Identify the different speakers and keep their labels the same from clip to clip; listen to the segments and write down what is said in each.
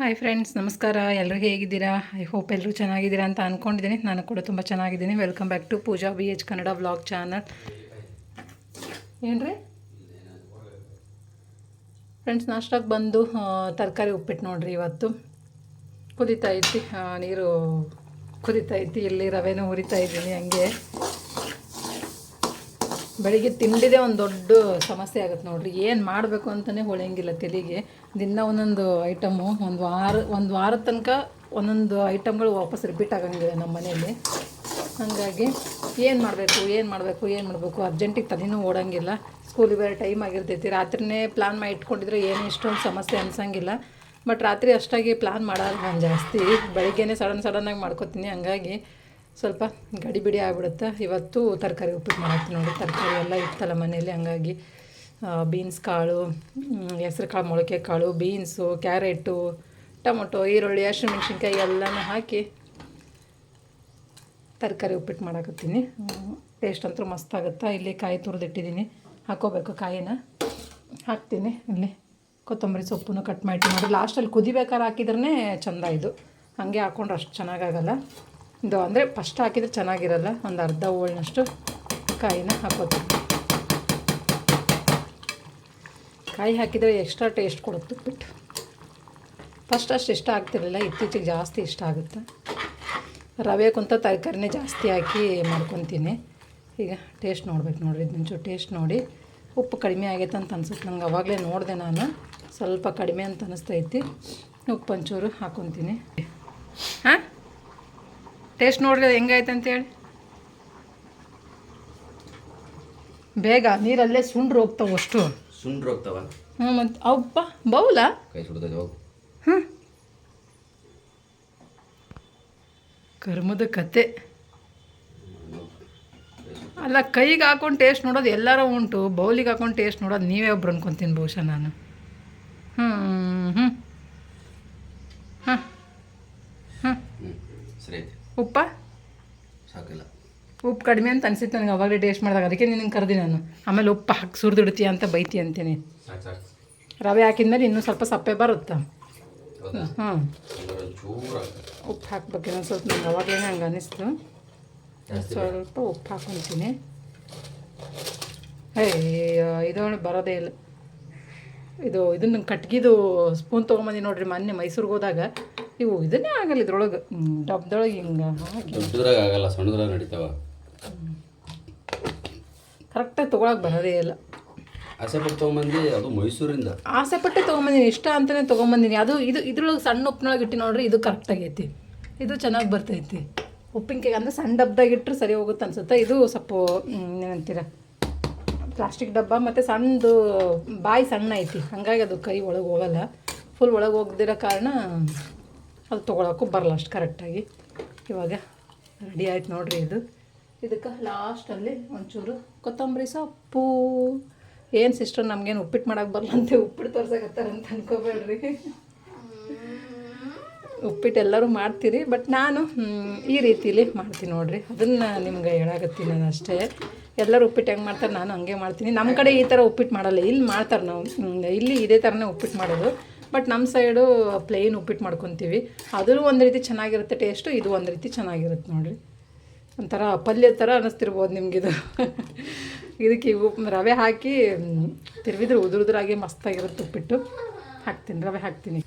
Speaker 1: Hi friends ನಮಸ್ಕಾರ. ಎಲ್ಲರೂ ಹೇಗಿದ್ದೀರಾ? ಐ ಹೋಪ್ ಎಲ್ಲರೂ ಚೆನ್ನಾಗಿದ್ದೀರಾ ಅಂತ ಅಂದ್ಕೊಂಡಿದ್ದೀನಿ ನಾನು ಕೂಡ ತುಂಬ ಚೆನ್ನಾಗಿದ್ದೀನಿ. Welcome back to Pooja B H Kannada vlog channel ಏನ್ರಿ? ಫ್ರೆಂಡ್ಸ್ ನಾಷ್ಟಕ್ಕೆ ಬಂದು ತರಕಾರಿ ಉಪ್ಪಿಟ್ಟು ನೋಡ್ರಿ ಇವತ್ತು. ಕುದೀತಾ ಐತಿ ನೀರು ಕುದೀತಾ ಐತಿ ಇಲ್ಲಿ ರವೆನೂ ಹುರಿತಾ ಇದ್ದೀನಿ ಹಂಗೆ. ಬೆಳಿಗ್ಗೆ ತಿಂಡಿದೆ ಒಂದು ದೊಡ್ಡ ಸಮಸ್ಯೆ ಆಗುತ್ತೆ ನೋಡ್ರಿ. ಏನು ಮಾಡಬೇಕು ಅಂತಲೇ ಹೊಳೆಯಂಗಿಲ್ಲ ತಲೆಗೆ. ದಿನ ಒಂದೊಂದು ಐಟಮು ಒಂದು ವಾರ, ಒಂದು ವಾರದ ತನಕ ಒಂದೊಂದು ಐಟಮ್ಗಳು ವಾಪಸ್ ರಿಪೀಟ್ ಆಗಂಗಿಲ್ಲ ನಮ್ಮ ಮನೆಯಲ್ಲಿ. ಹಾಗಾಗಿ ಏನು ಮಾಡಬೇಕು ಏನು ಮಾಡಬೇಕು ಏನು ಮಾಡಬೇಕು? ಅರ್ಜೆಂಟಿಗೆ ತಲೆನೂ ಓಡಂಗಿಲ್ಲ. ಸ್ಕೂಲಿಗೆ ಬೇರೆ ಟೈಮ್ ಆಗಿರ್ತೈತಿ. ರಾತ್ರಿನೇ ಪ್ಲ್ಯಾನ್ ಮಾಡಿ ಇಟ್ಕೊಂಡಿದ್ರೆ ಏನು ಇಷ್ಟೊಂದು ಸಮಸ್ಯೆ ಅನ್ಸಂಗಿಲ್ಲ. ಬಟ್ ರಾತ್ರಿ ಅಷ್ಟಾಗಿ ಪ್ಲ್ಯಾನ್ ಮಾಡಲ್ಲ ನಾನು ಜಾಸ್ತಿ. ಬೆಳಿಗ್ಗೆನೇ ಸಡನ್ ಸಡನ್ನಾಗಿ ಮಾಡ್ಕೊತೀನಿ. ಹಂಗಾಗಿ ಸ್ವಲ್ಪ ಗಡಿ ಬಿಡಿ ಆಗ್ಬಿಡುತ್ತೆ. ಇವತ್ತು ತರಕಾರಿ ಉಪ್ಪಿಟ್ಟು ಮಾಡ್ತೀನಿ ನೋಡಿ. ತರಕಾರಿ ಎಲ್ಲ ಇತ್ತಲ್ಲ ಮನೆಯಲ್ಲಿ, ಹಂಗಾಗಿ ಬೀನ್ಸ್ ಕಾಳು ಹೆಸ್ರು ಕಾಳು, ಮೊಳಕೆ ಕಾಳು ಬೀನ್ಸು ಕ್ಯಾರೆಟು ಟೊಮೊಟೊ, ಈರುಳ್ಳಿ, ಹಸಿಮೆಣ್ಸಿನ್ಕಾಯಿ ಎಲ್ಲನೂ ಹಾಕಿ ತರಕಾರಿ ಉಪ್ಪಿಟ್ಟು ಮಾಡಕತ್ತೀನಿ. ಟೇಸ್ಟ್ ಅಂತೂ ಮಸ್ತ್ ಆಗುತ್ತೆ? ಇಲ್ಲಿ ಕಾಯಿ ತುರಿದಿಟ್ಟಿದ್ದೀನಿ. ಹಾಕೋಬೇಕು ಕಾಯಿನ. ಹಾಕ್ತೀನಿ ಇಲ್ಲಿ. ಕೊತ್ತಂಬರಿ ಸೊಪ್ಪನ್ನು ಕಟ್ ಮಾಡಿ. ನೋಡಿ ಲಾಸ್ಟಲ್ಲಿ ಕುದಿಬೇಕಾದ್ರೆ ಹಾಕಿದ್ರೇ ಚೆಂದ ಇದು. ಹಾಗೆ ಹಾಕ್ಕೊಂಡ್ರೆ ಅಷ್ಟು ಚೆನ್ನಾಗಾಗಲ್ಲ ಇದು ಅಂದರೆ ಫಸ್ಟ್ ಹಾಕಿದರೆ ಚೆನ್ನಾಗಿರಲ್ಲ? ಒಂದು ಅರ್ಧ ಹೋಳಿನಷ್ಟು ಕಾಯಿನ ಹಾಕೋತೀವಿ. ಕಾಯಿ ಹಾಕಿದರೆ ಎಕ್ಸ್ಟ್ರಾ ಟೇಸ್ಟ್ ಕೊಡುತ್ತೆ ಉಪ್ಪಿಟ್ಟು ಫಸ್ಟ್ ಅಷ್ಟು ಇಷ್ಟ ಆಗ್ತಿರಲಿಲ್ಲ, ಇತ್ತೀಚೆಗೆ ಜಾಸ್ತಿ ಇಷ್ಟ ಆಗುತ್ತೆ. ರವೆ ಕುಂತ ತರಕಾರಿನೇ ಜಾಸ್ತಿ ಹಾಕಿ ಮಾಡ್ಕೊತೀನಿ. ಈಗ ಟೇಸ್ಟ್ ನೋಡ್ಬೇಕು ನೋಡಿರಿ, ಇದೊಂಚೂರು ಟೇಸ್ಟ್ ನೋಡಿ. ಉಪ್ಪು ಕಡಿಮೆ ಆಗೈತೆ ಅಂತ ಅನ್ಸುತ್ತೆ. ನಂಗೆ ಅವಾಗಲೇ ನೋಡಿದೆ ನಾನು. ಸ್ವಲ್ಪ ಕಡಿಮೆ ಅಂತ ಅನಿಸ್ತೈತಿ. ಉಪ್ಪು ಒಂಚೂರು ಹಾಕೊತೀನಿ. ಹಾಂ? ಟೇಸ್ಟ್ ನೋಡ್ರಿ ಅದು ಹೆಂಗಾಯ್ತು ಅಂತೇಳಿ. ಬೇಗ ನೀರಲ್ಲೇ ಸುಂಡ್ರು ಹೋಗ್ತಾವೆ ಅಷ್ಟು.
Speaker 2: ಸುಂಡ್ರು ಹೋಗ್ತಾವ?
Speaker 1: ಹ್ಞೂ ಮತ್ತು ಅವಪ್ಪ ಬೌಲ?
Speaker 2: ಕೈ ಸುಡ್ತದೆ ಹೋಗು.
Speaker 1: ಹಾಂ ಕರ್ಮದ ಕತೆ. ಅಲ್ಲ ಕೈಗೆ ಹಾಕೊಂಡು ಟೇಸ್ಟ್ ನೋಡೋದು ಎಲ್ಲರೂ ಉಂಟು ಬೌಲಿಗೆ ಹಾಕೊಂಡು ಟೇಸ್ಟ್ ನೋಡೋದು ನೀವೇ ಒಬ್ರು ಅನ್ಕೊತೀನಿ ಬಹುಶಃ ನಾನು ಹ್ಞೂ ಹ್ಞೂ ಹಾಂ ಹಾಂ
Speaker 2: ಹ್ಞೂ ಸರಿ ಐತೆ
Speaker 1: ಉಪ್ಪ
Speaker 2: ಸಾಕಿಲ್ಲ
Speaker 1: ಉಪ್ಪು ಕಡಿಮೆ ಅಂತ ಅನಿಸಿತ್ತು ನನಗೆ ಅವಾಗಲೇ ಟೇಸ್ಟ್ ಮಾಡಿದಾಗ. ಅದಕ್ಕೆ ನಿನಗೆ ಕರೆದಿ ನಾನು. ಆಮೇಲೆ ಉಪ್ಪು ಹಾಕಿ ಸುರಿದಿಡ್ತೀಯ ಅಂತ ಬೈತಿ ಅಂತೀನಿ. ರವೆ ಹಾಕಿದ್ಮೇಲೆ ಇನ್ನೂ ಸ್ವಲ್ಪ ಸಪ್ಪೆ ಬರುತ್ತೆ?
Speaker 2: ಹಾಂ.
Speaker 1: ಉಪ್ಪು ಹಾಕ್ಬೇಕು ಇನ್ನೊಂದು ಸ್ವಲ್ಪ ನಂಗೆ ಅವಾಗಲೇ ಹಂಗೆ ಅನ್ನಿಸ್ತು
Speaker 2: ಜಾಸ್ತಿ
Speaker 1: ಸ್ವಲ್ಪ ಉಪ್ಪು ಹಾಕೊತೀನಿ. ಅಯ್ಯೋ ಇದೊಂದು ಬರೋದೇ ಇಲ್ಲ. ಇದು ಇದನ್ನು ಕಟ್ಗಿದು ಸ್ಪೂನ್ ತೊಗೊಂಬಂದು ನೋಡ್ರಿ ಮೊನ್ನೆ ಮೈಸೂರಿಗೆ ಹೋದಾಗ. ಇವು ಇದನ್ನೇ ಆಗಲ್ಲ ಇದ್ರೊಳಗೆ. ಡಬ್ದೊಳಗೆ ಹಿಂಗೆ ಹಾಕಿ.
Speaker 2: ಆಗಲ್ಲ ಸಣ್ಣದ್ರಾಗ ನಡೀತಾವ.
Speaker 1: ಕರೆಕ್ಟಾಗಿ ತೊಗೊಳಕ್ಕೆ ಬರೋದೇ ಇಲ್ಲ.
Speaker 2: ಆಸೆ ಪಟ್ಟು ತೊಗೊಂಬಂದು ಅದು ಮೈಸೂರಿಂದ.
Speaker 1: ಆಸೆ ಪಟ್ಟೆ ತೊಗೊಂಬಂದಿನಿ ಇಷ್ಟ ಅಂತಲೇ ತೊಗೊಂಬಂದಿನಿ. ಅದು ಇದು ಇದ್ರೊಳಗೆ ಸಣ್ಣ ಉಪ್ಪಿನೊಳಗೆ ಇಟ್ಟು ನೋಡ್ರಿ ಇದು ಕರೆಕ್ಟ್ ಆಗೈತಿ. ಇದು ಚೆನ್ನಾಗಿ ಬರ್ತೈತಿ. ಉಪ್ಪಿನಕಾಯಿ ಅಂದರೆ ಸಣ್ಣ ಡಬ್ದಾಗ ಇಟ್ಟರೆ ಸರಿ ಹೋಗುತ್ತೆ ಅನ್ಸುತ್ತೆ. ಇದು ಸ್ವಲ್ಪ ಏನಂತೀರ? ಪ್ಲಾಸ್ಟಿಕ್ ಡಬ್ಬ ಮತ್ತು ಸಣ್ಣದು ಬಾಯಿ ಸಣ್ಣ ಐತಿ. ಹಾಗಾಗಿ ಅದು ಕೈ ಒಳಗೆ ಹೋಗಲ್ಲ. ಫುಲ್ ಒಳಗೆ ಹೋಗದಿರೋ ಕಾರಣ ಅದು ತೊಗೊಳಕ್ಕೂ ಬರಲ್ಲ ಅಷ್ಟು ಕರೆಕ್ಟಾಗಿ ಇವಾಗ ರೆಡಿ ಆಯ್ತು ನೋಡ್ರಿ ಇದು. ಇದಕ್ಕೆ ಲಾಸ್ಟಲ್ಲಿ ಒಂಚೂರು ಕೊತ್ತಂಬರಿ ಸೊಪ್ಪು. ಏನು ಸಿಸ್ಟರ್ ನಮ್ಗೇನು ಉಪ್ಪಿಟ್ಟು ಮಾಡೋಕೆ ಅಂತ ಉಪ್ಪಿಟ್ಟು ತೋರ್ಸಕತ್ತಾರ ಅಂತ ಅನ್ಕೋಬೇಡ್ರಿ. ಉಪ್ಪಿಟ್ಟು ಎಲ್ಲರೂ ಮಾಡ್ತೀರಿ ಬಟ್ ನಾನು ಈ ರೀತಿಲಿ ಮಾಡ್ತೀನಿ ನೋಡಿರಿ. ಅದನ್ನು ನಿಮ್ಗೆ ಹೇಳಾಕತ್ತೀನಿ ನಾನು ಅಷ್ಟೇ. ಎಲ್ಲರೂ ಉಪ್ಪಿಟ್ಟು ಹೆಂಗೆ ಮಾಡ್ತಾರೆ ನಾನು ಹಂಗೆ ಮಾಡ್ತೀನಿ. ನಮ್ಮ ಕಡೆ ಈ ಥರ ಉಪ್ಪಿಟ್ಟು ಮಾಡಲ್ಲ. ಇಲ್ಲಿ ಮಾಡ್ತಾರೆ ನಾವು. ಇಲ್ಲಿ ಇದೇ ಥರನೇ ಉಪ್ಪಿಟ್ಟು ಮಾಡೋದು. ಬಟ್ ನಮ್ಮ ಸೈಡು ಪ್ಲೇನ್ ಉಪ್ಪಿಟ್ಟು ಮಾಡ್ಕೊತೀವಿ. ಅದು ಒಂದು ರೀತಿ ಚೆನ್ನಾಗಿರುತ್ತೆ ಟೇಸ್ಟು ಇದು ಒಂದು ರೀತಿ ಚೆನ್ನಾಗಿರುತ್ತೆ ನೋಡ್ರಿ. ಒಂಥರ ಪಲ್ಯ ಥರ ಅನ್ನಿಸ್ತಿರ್ಬೋದು ನಿಮಗಿದು ಇದಕ್ಕೆ ರವೆ ಹಾಕಿ ತಿರ್ವಿದ್ರೆ ಉದುರುದ್ರಾಗಿ ಮಸ್ತಾಗಿರುತ್ತೆ ಉಪ್ಪಿಟ್ಟು. ಹಾಕ್ತೀನಿ, ರವೆ ಹಾಕ್ತೀನಿ.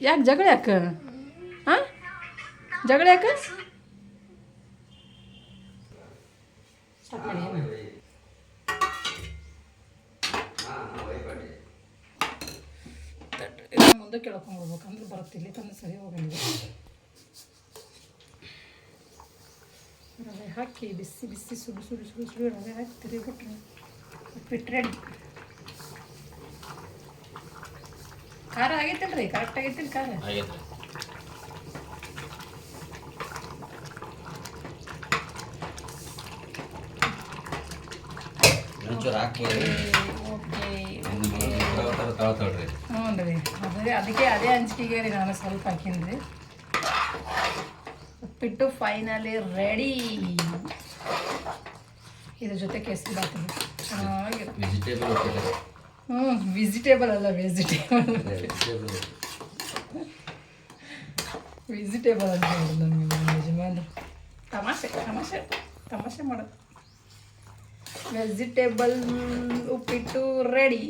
Speaker 1: ಯಾಕೆ ಜಗಳ ಯಾಕೆ? ಹಾಂ ಜಗಳ ಯಾಕೆ? ಮುಂದೆ ಕೇಳ್ಕೊಂಡ್ಬಿಡ್ಬೇಕು ಅಂದ್ರೆ ಬರುತ್ತೆ, ಇಲ್ಲಿ ತಂದು ಸರಿ ಹೋಗಂಗಿಲ್ಲ ರವೆ ಹಾಕಿ ಬಿಸಿ ಬಿಸಿ ಸುಡು ಸುಡು ಸುಡು ಸುಡು ರವೆ ಹಾಕಿ ತಿರುಗಿಬಿಟ್ರೆ ಉಪ್ಪಿಟ್ಟು ರೆಡಿ ಖಾರ ಆಗೈತಲ್ರಿ ಕರೆಕ್ಟ್ ಆಗೈತಿಲ್ಲ ಖಾರ
Speaker 2: ಆಗೈತೆ ಒಂಚೂರು ಹಾಕಿ
Speaker 1: ಓಕೆ ಹ್ಞೂ ರೀ ಅದೇ ಅದಕ್ಕೆ ಅದೇ ಅಂಜಿಕೆಗೆ ರೀ ನಾನು ಸ್ವಲ್ಪ ಹಾಕಿನ್ರಿ. ರೀ ಉಪ್ಪಿಟ್ಟು ಫೈನಲಿ ರೆಡಿ ಇದ್ರ ಜೊತೆ ಕೇಸರಿ ಬಾತ್. ಇದೆ. ಚೆನ್ನಾಗಿದೆ
Speaker 2: ವೆಜಿಟೇಬಲ್
Speaker 1: ಹ್ಞೂ ವೆಜಿಟೇಬಲ್ ಅಲ್ಲ ವೆಜಿಟೇಬಲ್
Speaker 2: ವೆಜಿಟೇಬಲ್
Speaker 1: ಅಂತ ಹೇಳಿದ್ರು ನಮಗೆ ಯಜಮಾನ್ರು. ತಮಾಷೆ ತಮಾಷೆ ತಮಾಷೆ ಮಾಡೋದು. ವೆಜಿಟೇಬಲ್ ಉಪ್ಪಿಟ್ಟು ರೆಡಿ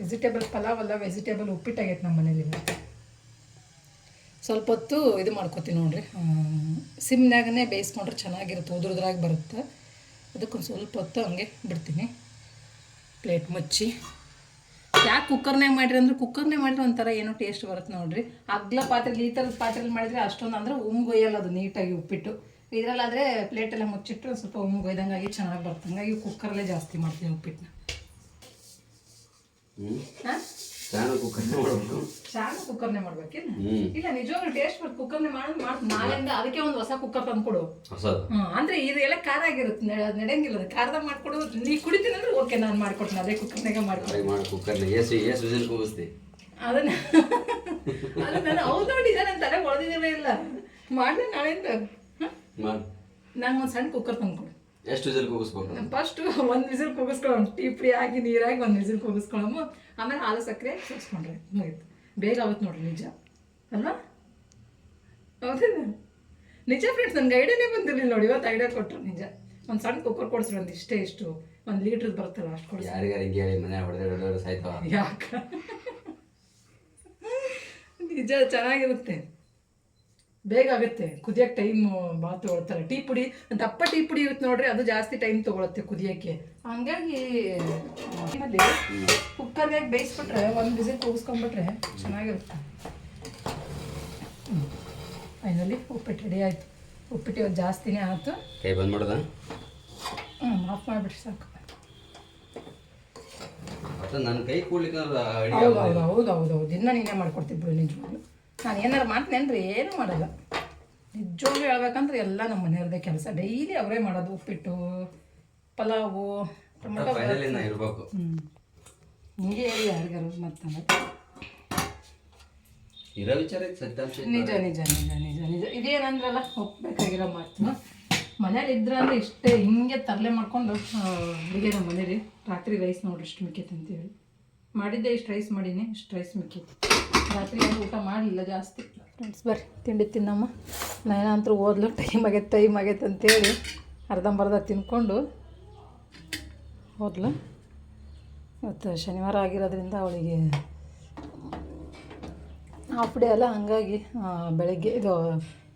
Speaker 1: ವೆಜಿಟೇಬಲ್ ಪಲಾವ್ ಅಲ್ಲ ವೆಜಿಟೇಬಲ್ ಉಪ್ಪಿಟ್ಟಾಗೈತೆ ನಮ್ಮ ಮನೇಲಿ. ಸ್ವಲ್ಪ ಹೊತ್ತು ಇದು ಮಾಡ್ಕೊತೀನಿ ನೋಡಿರಿ. ಸಿಮ್ನಾಗನೇ ಬೇಯಿಸ್ಕೊಂಡ್ರೆ ಚೆನ್ನಾಗಿರುತ್ತೆ ಉದುರುದ್ರಾಗಿ ಬರುತ್ತೆ. ಅದಕ್ಕೊಂದು ಸ್ವಲ್ಪ ಹೊತ್ತು ಹಂಗೆ ಬಿಡ್ತೀನಿ. ಪ್ಲೇಟ್ ಮುಚ್ಚಿ. ಯಾಕೆ ಕುಕ್ಕರ್ನಾಗ ಮಾಡಿರಿ ಅಂದ್ರೆ ಕುಕ್ಕರ್ನೇ ಮಾಡಿದ್ರೆ ಒಂಥರ ಏನೋ ಟೇಸ್ಟ್ ಬರುತ್ತೆ ನೋಡಿರಿ. ಅಗ್ಲ ಪಾತ್ರೆಲಿ ಈ ಥರದ ಪಾತ್ರೆಲಿ ಮಾಡಿದ್ರೆ ಅಷ್ಟೊಂದು ಅಂದ್ರೆ ಉಮ್ಗೊಯ್ಯಲ್ಲ ಅದು ನೀಟಾಗಿ ಉಪ್ಪಿಟ್ಟು. ಇದರಲ್ಲಾದರೆ ಪ್ಲೇಟೆಲ್ಲ ಮುಚ್ಚಿಟ್ಟು ಸ್ವಲ್ಪ ಉಮ್ಗೊಯ್ದಂಗಾಗಿ ಚೆನ್ನಾಗಿ ಬರ್ತಂಗಾಗಿ ಕುಕ್ಕರಲ್ಲೇ ಜಾಸ್ತಿ ಮಾಡ್ತೀನಿ ಉಪ್ಪಿಟ್ಟನ್ನ ಹಾಂ?
Speaker 2: ಚಾನು ಕುಕ್ಕರ್ನೇ ಮಾಡಬೇಕು.
Speaker 1: ಶಾನ ಕುಕ್ಕರ್ನೇ ಮಾಡ್ಬೇಕಿಲ್ಲ ಇಲ್ಲ ನಿಜವಾಗ್ಲೂ ಟೇಸ್ಟ್ ಬರುತ್ತೆ ಕುಕ್ಕರ್ನೇ ಮಾಡೋದು ಮಾಡಿ ನಾಳೆಯಿಂದ ಅದಕ್ಕೆ ಒಂದು ಹೊಸ ಕುಕ್ಕರ್ ತಂದ್ಕೊಡು.
Speaker 2: ಹೊಸದು?
Speaker 1: ಅಂದ್ರೆ ಇದೆಲ್ಲ ಖಾರ ಆಗಿರುತ್ತೆ ನಡೆಯಂಗಿಲ್ಲ ಅದು ಖಾರದಾಗ ಮಾಡ್ಕೊಡು. ನೀ ಕುಡಿತೀನಿ ಅಂದ್ರೆ ಓಕೆ ನಾನು ಮಾಡ್ಕೊಡ್ತೀನಿ ಅದೇ ಕುಕ್ಕರ್ನಾಗ ಮಾಡ್ಕೊಡು.
Speaker 2: ಮಾಡಿ ಕುಕ್ಕರ್ನ. ಏಸು ಏಸು ವಿಸಿಲ್ ಕೂಗಿಸ್ತಿ.
Speaker 1: ಅದನ್ನ ಅದು ನಾನು ಹೌದು ನೋಡಿ ನನ್ನ ತಲೆ ಹೊಡೆದಿದ್ದೇ ಇಲ್ಲ. ಮಾಡಿದೆ ನಾಳೆಯಿಂದ.
Speaker 2: ಮಾಡಿ.
Speaker 1: ನಂಗೆ ಒಂದು ಸಣ್ಣ ಕುಕ್ಕರ್ ತಂದ್ಕೊಡು.
Speaker 2: ಎಷ್ಟು ವಿಸಿಲ್ ಕೂಗಿಸ್ಬೇಕು?
Speaker 1: ಫಸ್ಟ್ ಒಂದು ವಿಸಿಲ್ ಕೂಗಿಸ್ಕೊಳ್ಳೋಣ. ಟೀ ಪುಡಿ ಆಗಿ ನೀರಾಗಿ ಒಂದು ವಿಸಿಲ್ ಕೂಗಿಸ್ಕೊಳ್ಳೋము ಆಮೇಲೆ ಹಾಲು ಸಕ್ಕರೆ ಸೇರಿಸ್ಕೊಂಡ್ರೆ ಮುಗೀತು ಬೇಗ ಆಗುತ್ತೆ ನೋಡ್ರಿ ನಿಜ. ಅಲ್ವಾ? ಹೌದಿಲ್ಲ ನಿಜ ಫ್ರೆಂಡ್ಸ್ ನನಗೆ ಐಡಿಯಾನೇ ಬಂದಿರಲಿಲ್ಲ ನೋಡಿ. ಇವತ್ತು ಐಡಿಯಾ ಕೊಟ್ಟರು ನಿಜ. ಒಂದು ಸಣ್ಣ ಕುಕ್ಕರ್ ಕೊಡಿಸ್ರಿ ಒಂದು ಇಷ್ಟೇ ಇಷ್ಟು. ಒಂದು ಲೀಟ್ರ್ ಬರುತ್ತಲ್ಲ ಅಷ್ಟು ಕೊಡಿಸಿ
Speaker 2: ಹೇಳಿ ಮನೆ ಹೊಡೆದ್ರೆ ಹೊಡೆದ್ರೆ ಸಾಯ್ತಾವ.
Speaker 1: ಯಾಕ? ನಿಜ ಚೆನ್ನಾಗಿರುತ್ತೆ. ಬೇಗ ಆಗುತ್ತೆ. ಕುದಿಯೋಕೆ ಟೈಮ್ ಭಾಳ ತೊಗೊಳ್ತಾರೆ ಟೀ ಪುಡಿ ದಪ್ಪ ಟೀ ಪುಡಿ ಇರುತ್ತೆ ನೋಡ್ರಿ ಅದು ಜಾಸ್ತಿ ಟೈಮ್ ತೊಗೊಳುತ್ತೆ ಕುದಿಯೋಕ್ಕೆ. ಹಂಗಾಗಿ ಕುಕ್ಕರ್ಗೆ ಬೇಯಿಸ್ಬಿಟ್ರೆ ಒಂದು ಬಿಸಿ ಕೂಗಿಸ್ಕೊಂಡ್ಬಿಟ್ರೆ ಚೆನ್ನಾಗಿರುತ್ತೆ. ಫೈನಲಿ ಉಪ್ಪಿಟ್ಟು ರೆಡಿ ಆಯಿತು. ಉಪ್ಪಿಟ್ಟು ಇವತ್ತು ಜಾಸ್ತಿನೇ ಆಯಿತು
Speaker 2: ಕೈ ಬಂದ್ ಮಾಡೋದ?
Speaker 1: ಹ್ಞೂ ಆಫ್ ಮಾಡಿಬಿಟ್ರಿ ಸಾಕು.
Speaker 2: ನನ್ನ ಕೈ ಕೂಡ್ಲಿಕ್ಕೆ
Speaker 1: ಹೌದು ಹೌದು ಹೌದು ಹೌದು ದಿನ ನೀನೇ ಮಾಡ್ಕೊಡ್ತಿದ್ರು ನಿಜವಾಗ್ಲು. ನಾನು ಏನಾರು ಮಾಡ್ತೇನ್ರಿ ಏನು ಮಾಡಲ್ಲ. ನಿಜವಾಗ್ಲೂ ಹೇಳ್ಬೇಕಂದ್ರೆ ಎಲ್ಲ ನಮ್ಮ ಮನೆಯವ್ರದ್ದೇ ಕೆಲಸ. ಡೈಲಿ ಅವರೇ ಮಾಡೋದು ಉಪ್ಪಿಟ್ಟು ಪಲಾವು ಟೊಮೆಟೊ
Speaker 2: ಇರಬೇಕು.
Speaker 1: ಹಿಂಗೆ ಹೇಳಿ ಯಾರಿಗಾರು ಮತ್ತೆ
Speaker 2: ಇರೋ ವಿಚಾರ
Speaker 1: ನಿಜ ನಿಜ ನಿಜ ನಿಜ ನಿಜ. ಇದೇನಂದ್ರಲ್ಲ ಹೋಗ್ಬೇಕಾಗಿರೋ ಮಾತು. ಮನೇಲಿ ಇದ್ರಂದ್ರೆ ಇಷ್ಟೇ ಹಿಂಗೆ ತರಲೆ ಮಾಡ್ಕೊಂಡು ಅಡುಗೆ ನಮ್ಮ ಮನೇಲಿ ರಾತ್ರಿ ರೈಸ್ ನೋಡ್ರಿ ಇಷ್ಟು ಮಿಕ್ಕೈತೆ ಅಂತೇಳಿ. ಮಾಡಿದ್ದೆ ಇಷ್ಟು ರೈಸ್ ಮಾಡೀನಿ ಇಷ್ಟು ರೈಸ್ ಮಿಕ್ಕೈತಿ. ರಾತ್ರಿ ಏನು ಊಟ ಮಾಡಿಲ್ಲ ಜಾಸ್ತಿ. ಫ್ರೆಂಡ್ಸ್ ಬರ್ರಿ ತಿಂಡಿ ತಿನ್ನಮ್ಮ. ನಾನಂತರೂ ಓದ್ಲು ಟೈಮ್ ಆಗೈತೆ ಟೈಮ್ ಆಗೈತೆ ಅಂತೇಳಿ ಅರ್ಧಂಬರ್ಧ ತಿನ್ಕೊಂಡು ಓದ್ಲು. ಇವತ್ತು ಶನಿವಾರ ಆಗಿರೋದ್ರಿಂದ ಅವಳಿಗೆ ಹಾಫ್ ಡೇ ಅಲ್ಲ ಹಂಗಾಗಿ ಬೆಳಗ್ಗೆ ಇದು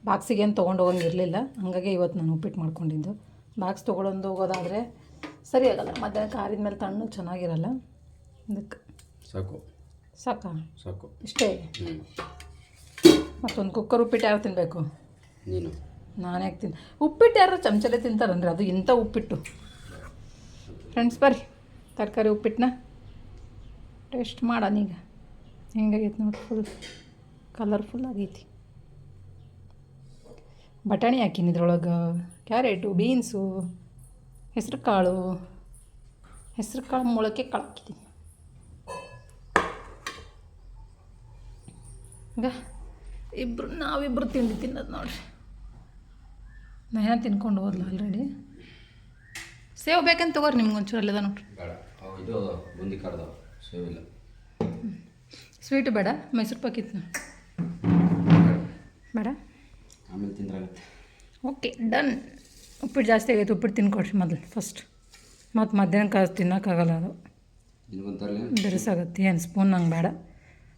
Speaker 1: ಬಾಕ್ಸಿಗೆ ಏನು ತೊಗೊಂಡು ಹೋಗಂಗಿರಲಿಲ್ಲ ಹಾಗಾಗಿ ಇವತ್ತು ನಾನು ಉಪ್ಪಿಟ್ಟು ಮಾಡ್ಕೊಂಡಿದ್ದು. ಬಾಕ್ಸ್ ತೊಗೊಳೊಂದು ಹೋಗೋದಾದರೆ ಸರಿ ಆಗಲ್ಲ. ಮಧ್ಯಾಹ್ನ ಕಾರಿದ ಮೇಲೆ ತಣ್ಣು ಚೆನ್ನಾಗಿರಲ್ಲ. ಅದಕ್ಕೆ
Speaker 2: ಸಾಕು.
Speaker 1: ಸಾಕಾ?
Speaker 2: ಸಾಕು.
Speaker 1: ಇಷ್ಟೇ?
Speaker 2: ಹ್ಞೂ
Speaker 1: ಮತ್ತೊಂದು ಕುಕ್ಕರ್ ಉಪ್ಪಿಟ್ಟು ಯಾರು ತಿನ್ನಬೇಕು
Speaker 2: ನೀನು.
Speaker 1: ನಾನು ಯಾಕೆ ತಿನ್ ಉಪ್ಪಿಟ್ಟು ಯಾರು ಚಮಚಲೆ ತಿಂತಾರನ್ರಿ? ಅದು ಇಂಥ ಉಪ್ಪಿಟ್ಟು. ಫ್ರೆಂಡ್ಸ್ ಬರ್ರಿ ತರಕಾರಿ ಉಪ್ಪಿಟ್ಟನ್ನ ಟೇಸ್ಟ್ ಮಾಡೋಣೀಗ ಹೆಂಗಾಗೈತೆ ನೋಡಿ ಫುಲ್ ಕಲರ್ಫುಲ್ ಆಗೈತಿ. ಬಟಾಣಿ ಹಾಕಿನಿ ಇದ್ರೊಳಗೆ. ಕ್ಯಾರೆಟು ಬೀನ್ಸು ಹೆಸ್ರು ಕಾಳು ಹೆಸ್ರು ಕಾಳು ಮೊಳಕೆ ಕಾಳು ಹಾಕಿದ್ದೀನಿ ಈಗ ಇಬ್ಬರು ನಾವಿಬ್ಬರು ತಿಂಡಿ ತಿನ್ನೋದು ನೋಡ್ರಿ. ನಯನ ತಿನ್ಕೊಂಡು ಹೋದ್ಲು ಆಲ್ರೆಡಿ ಸೇವ್ ಬೇಕಂತ ತಗೋರಿ ನಿಮ್ಗೆ ಒಂಚೂರು ಅಲ್ಲದ ನೋಡ್ರಿ.
Speaker 2: ಇದು ಬುಂದಿ ಕಡ್ದವ ಸೇವಿಲ್ಲ
Speaker 1: ಸ್ವೀಟು ಬೇಡ ಮೈಸೂರು ಪಾಕಿತ್ತು ಬೇಡ.
Speaker 2: ಆಮೇಲೆ ತಿಂದ್ರಾಗುತ್ತೆ.
Speaker 1: ಓಕೆ ಡನ್ ಉಪ್ಪಿಟ್ಟು ಜಾಸ್ತಿ ಆಗೈತೆ ಉಪ್ಪಿಟ್ಟು ತಿನ್ಕೊಡ್ರಿ ಮೊದಲು ಫಸ್ಟ್ ಮತ್ತು ಮಧ್ಯಾಹ್ನ ಕಾಸು ತಿನ್ನೋಕ್ಕಾಗಲ್ಲ ಅದು.
Speaker 2: ಬೆರೆಸಾಗತ್ತೆ
Speaker 1: ಬಿರುಸಾಗುತ್ತೆ ಏನು ಸ್ಪೂನ್ ನಂಗೆ ಬೇಡ.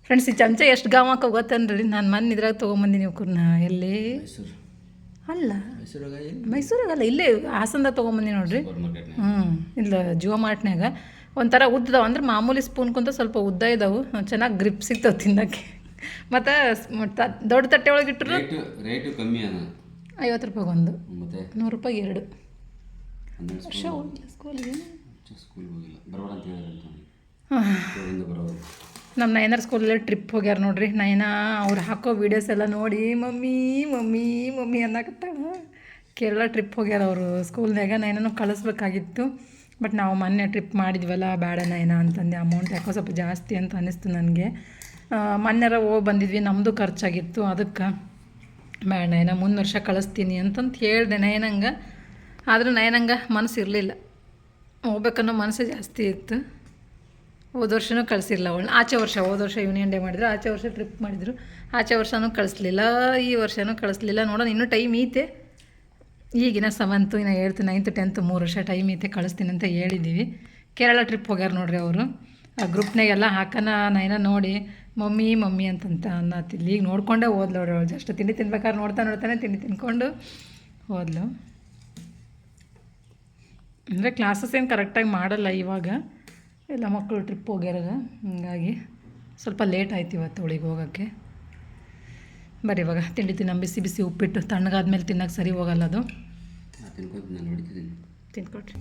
Speaker 1: ಫ್ರೆಂಡ್ಸ್ ಈ ಚಮಚ ಎಷ್ಟು ಗಾಮಕ್ಕೆ ಗೊತ್ತನ್ರಿ? ನಾನು ಮೊನ್ನೆ ಇದ್ರಾಗ ತೊಗೊಂಬಂದಿನಿ ಇವ್ಕನ್ನ ಎಲ್ಲಿ? ಅಲ್ಲ. ಮೈಸೂರಾಗಲ್ಲ ಇಲ್ಲೇ ಹಾಸನದಾಗ ತೊಗೊಂಬಂದಿನಿ ನೋಡ್ರಿ. ಹ್ಞೂ ಇಲ್ಲ ಜಿಯೋ ಮಾರ್ಟ್ನಾಗ ಒಂಥರ ಉದ್ದವ ಅಂದ್ರೆ ಮಾಮೂಲಿ ಸ್ಪೂನ್ಕೊಂತ ಸ್ವಲ್ಪ ಉದ್ದ ಇದಾವು. ಚೆನ್ನಾಗಿ ಗ್ರಿಪ್ ಸಿಗ್ತಾವೆ ತಿನ್ನೋಕ್ಕೆ. ಮತ್ತು ದೊಡ್ಡ ತಟ್ಟೆ ಒಳಗೆ ಇಟ್ಟರು
Speaker 2: ರೇಟು ರೇಟು ಕಮ್ಮಿ
Speaker 1: ಐವತ್ತು ರೂಪಾಯಿಗೆ ಒಂದು.
Speaker 2: ಮತ್ತೆ?
Speaker 1: ನೂರು ರೂಪಾಯಿ ಎರಡು.
Speaker 2: ಹಾಂ
Speaker 1: ವರ್ಷ ಸ್ಕೂಲಿಗೆ
Speaker 2: ಸ್ಕೂಲ್ ಹೋಗಿಲ್ಲ. ಅಂತ
Speaker 1: ನಮ್ಮ ನಯನರ್ ಸ್ಕೂಲಲ್ಲಿ ಟ್ರಿಪ್ ಹೋಗ್ಯಾರ ನೋಡ್ರಿ. ನಯನ ಅವ್ರು ಹಾಕೋ ವೀಡಿಯೋಸ್ ಎಲ್ಲ ನೋಡಿ, mummy mummy mummy ಅನ್ನಕತ್ತಾಳ Kerala trip ಹೋಗ್ಯಾರ ಅವರು ಸ್ಕೂಲ್ನಾಗ ನಯನನು ಕಳಿಸ್ಬೇಕಾಗಿತ್ತು. ಬಟ್ ನಾವು ಮೊನ್ನೆ ಟ್ರಿಪ್ ಮಾಡಿದ್ವಲ್ಲ ಬೇಡ ನಯನ ಅಂತಂದೆ. ಅಮೌಂಟ್ ಯಾಕೋ ಸ್ವಲ್ಪ ಜಾಸ್ತಿ ಅಂತ ಅನ್ನಿಸ್ತು ನನಗೆ. ಮೊನ್ನೆರ ಹೋಗಿ ಬಂದಿದ್ವಿ. ನಮ್ಮದು ಖರ್ಚಾಗಿತ್ತು. ಅದಕ್ಕೆ ಬೇಡ ನಯನ, ಮುಂದೆ ವರ್ಷ ಕಳಿಸ್ತೀನಿ ಅಂತಂತ ಹೇಳಿದೆ ನಯನಂಗೆ. ಆದರೂ ನಯನಂಗೆ ಮನಸ್ಸು ಇರಲಿಲ್ಲ. ಹೋಗ್ಬೇಕನ್ನೋ ಮನಸ್ಸು ಜಾಸ್ತಿ ಇತ್ತು. ಹೋದ ವರ್ಷನೂ ಕಳಿಸಿಲ್ಲ ಅವಳು ಆಚೆ ವರ್ಷ, ಹೋದ ವರ್ಷ ಯೂನಿಯನ್ ಡೇ ಮಾಡಿದ್ರು, ಆಚೆ ವರ್ಷ ಟ್ರಿಪ್ ಮಾಡಿದ್ರು. ಆಚೆ ವರ್ಷನೂ ಕಳಿಸ್ಲಿಲ್ಲ, ಈ ವರ್ಷನೂ ಕಳಿಸ್ಲಿಲ್ಲ. ನೋಡೋಣ, ಇನ್ನೂ ಟೈಮ್ ಐತೆ. ಈಗಿನ ಸೆವೆಂತು ಇನ್ನು ಏಳ್ತು ನೈನ್ತು ಟೆಂತ್ ಮೂರು ವರ್ಷ ಟೈಮ್ ಐತೆ, ಕಳಿಸ್ತೀನಿ ಅಂತ ಹೇಳಿದ್ದೀವಿ ಕೇರಳ ಟ್ರಿಪ್ ಹೋಗ್ಯಾರ ನೋಡ್ರಿ ಅವರು. ಆ ಗ್ರೂಪ್ನಾಗೆಲ್ಲ ಹಾಕನ ನೈನ ನೋಡಿ, ಮಮ್ಮಿ ಮಮ್ಮಿ ಅಂತಂತ ಅನ್ನತ್ತಿಲ್ಲ ಈಗ ನೋಡ್ಕೊಂಡೇ ಓದ್ಲು ಅವ್ರು. ಅವಳು ಜಸ್ಟ್ ತಿಂಡಿ ತಿನ್ಬೇಕಾದ್ರೆ ನೋಡ್ತಾ ನೋಡ್ತಾನೆ ತಿಂಡಿ ತಿನ್ಕೊಂಡು ಹೋದ್ಲು. ಅಂದರೆ ಕ್ಲಾಸಸ್ ಏನು ಕರೆಕ್ಟಾಗಿ ಮಾಡಲ್ಲ ಇವಾಗ. ಎಲ್ಲ ಮಕ್ಕಳು ಟ್ರಿಪ್ ಹೋಗ್ಯಾರಾಗ ಹಂಗಾಗಿ ಸ್ವಲ್ಪ ಲೇಟ್ ಆಯ್ತು ಇವತ್ತು ಅವಳಿಗೆ ಹೋಗೋಕ್ಕೆ. ಬರೀ ಇವಾಗ ತಿಂಡಿ ತಿನ್ನ ಬಿಸಿ ಬಿಸಿ ಉಪ್ಪಿಟ್ಟು ತಣ್ಣಗಾದ್ಮೇಲೆ ತಿನ್ನಕ್ಕೆ ಸರಿ ಹೋಗಲ್ಲ ಅದು. ತಿನ್ಕೊಟ್ರಿ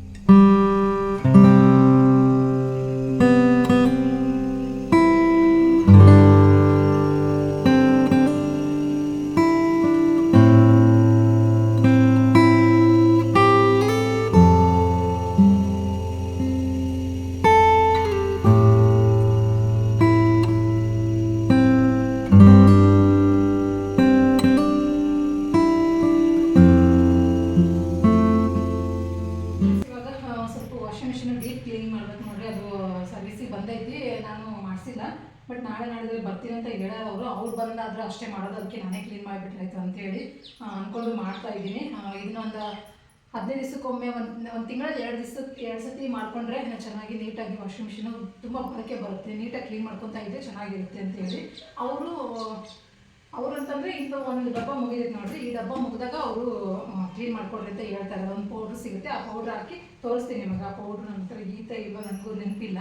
Speaker 1: ಬರ್ತೀನಿ ಅಂತ ಹೇಳೋರು ಅವರು, ಅವ್ರು ಬಂದಾದ್ರೆ ಅಷ್ಟೇ ಮಾಡೋದು, ಅದಕ್ಕೆ ನಾನೇ ಕ್ಲೀನ್ ಮಾಡಿಬಿಟ್ರಾಯ್ತು ಅಂತೇಳಿ ಅಂದ್ಕೊಂಡು ಮಾಡ್ತಾ ಇದ್ದೀನಿ. ಇದನ್ನ ಒಂದು ಹದಿನೈದು ದಿವಸಕ್ಕೊಮ್ಮೆ ಒಂದು ಒಂದು ತಿಂಗಳಲ್ಲಿ ಎರಡು ದಿವಸಕ್ಕೆ ಎರಡು ಸತಿ ಮಾಡ್ಕೊಂಡ್ರೆ ಚೆನ್ನಾಗಿ ನೀಟಾಗಿ ವಾಷಿಂಗ್ ಮಿಷಿನು ತುಂಬ ಬಳಕೆ ಬರುತ್ತೆ, ನೀಟಾಗಿ ಕ್ಲೀನ್ ಮಾಡ್ಕೊತಾ ಇದ್ದರೆ ಚೆನ್ನಾಗಿರುತ್ತೆ ಅಂತೇಳಿ. ಅವರು ಅವ್ರು ಅಂತಂದ್ರೆ ಇಂಥ ಒಂದು ಡಬ್ಬ ಮುಗಿದೈತೆ ನೋಡ್ರಿ, ಈ ಡಬ್ಬ ಮುಗಿದಾಗ ಅವರು ಕ್ಲೀನ್ ಮಾಡ್ಕೊಡ್ರಿ ಅಂತ ಹೇಳ್ತಾರೆ ಒಂದು ಪೌಡ್ರ್ ಸಿಗುತ್ತೆ, ಆ ಪೌಡ್ರ್ ಹಾಕಿ ತೋರಿಸ್ತೀನಿ ನಿಮಗೆ. ಆ ಪೌಡ್ರ್ ನಂತರ ಗೀತ ಇಲ್ವೋ ನನಗೂ ನೆನಪಿಲ್ಲ.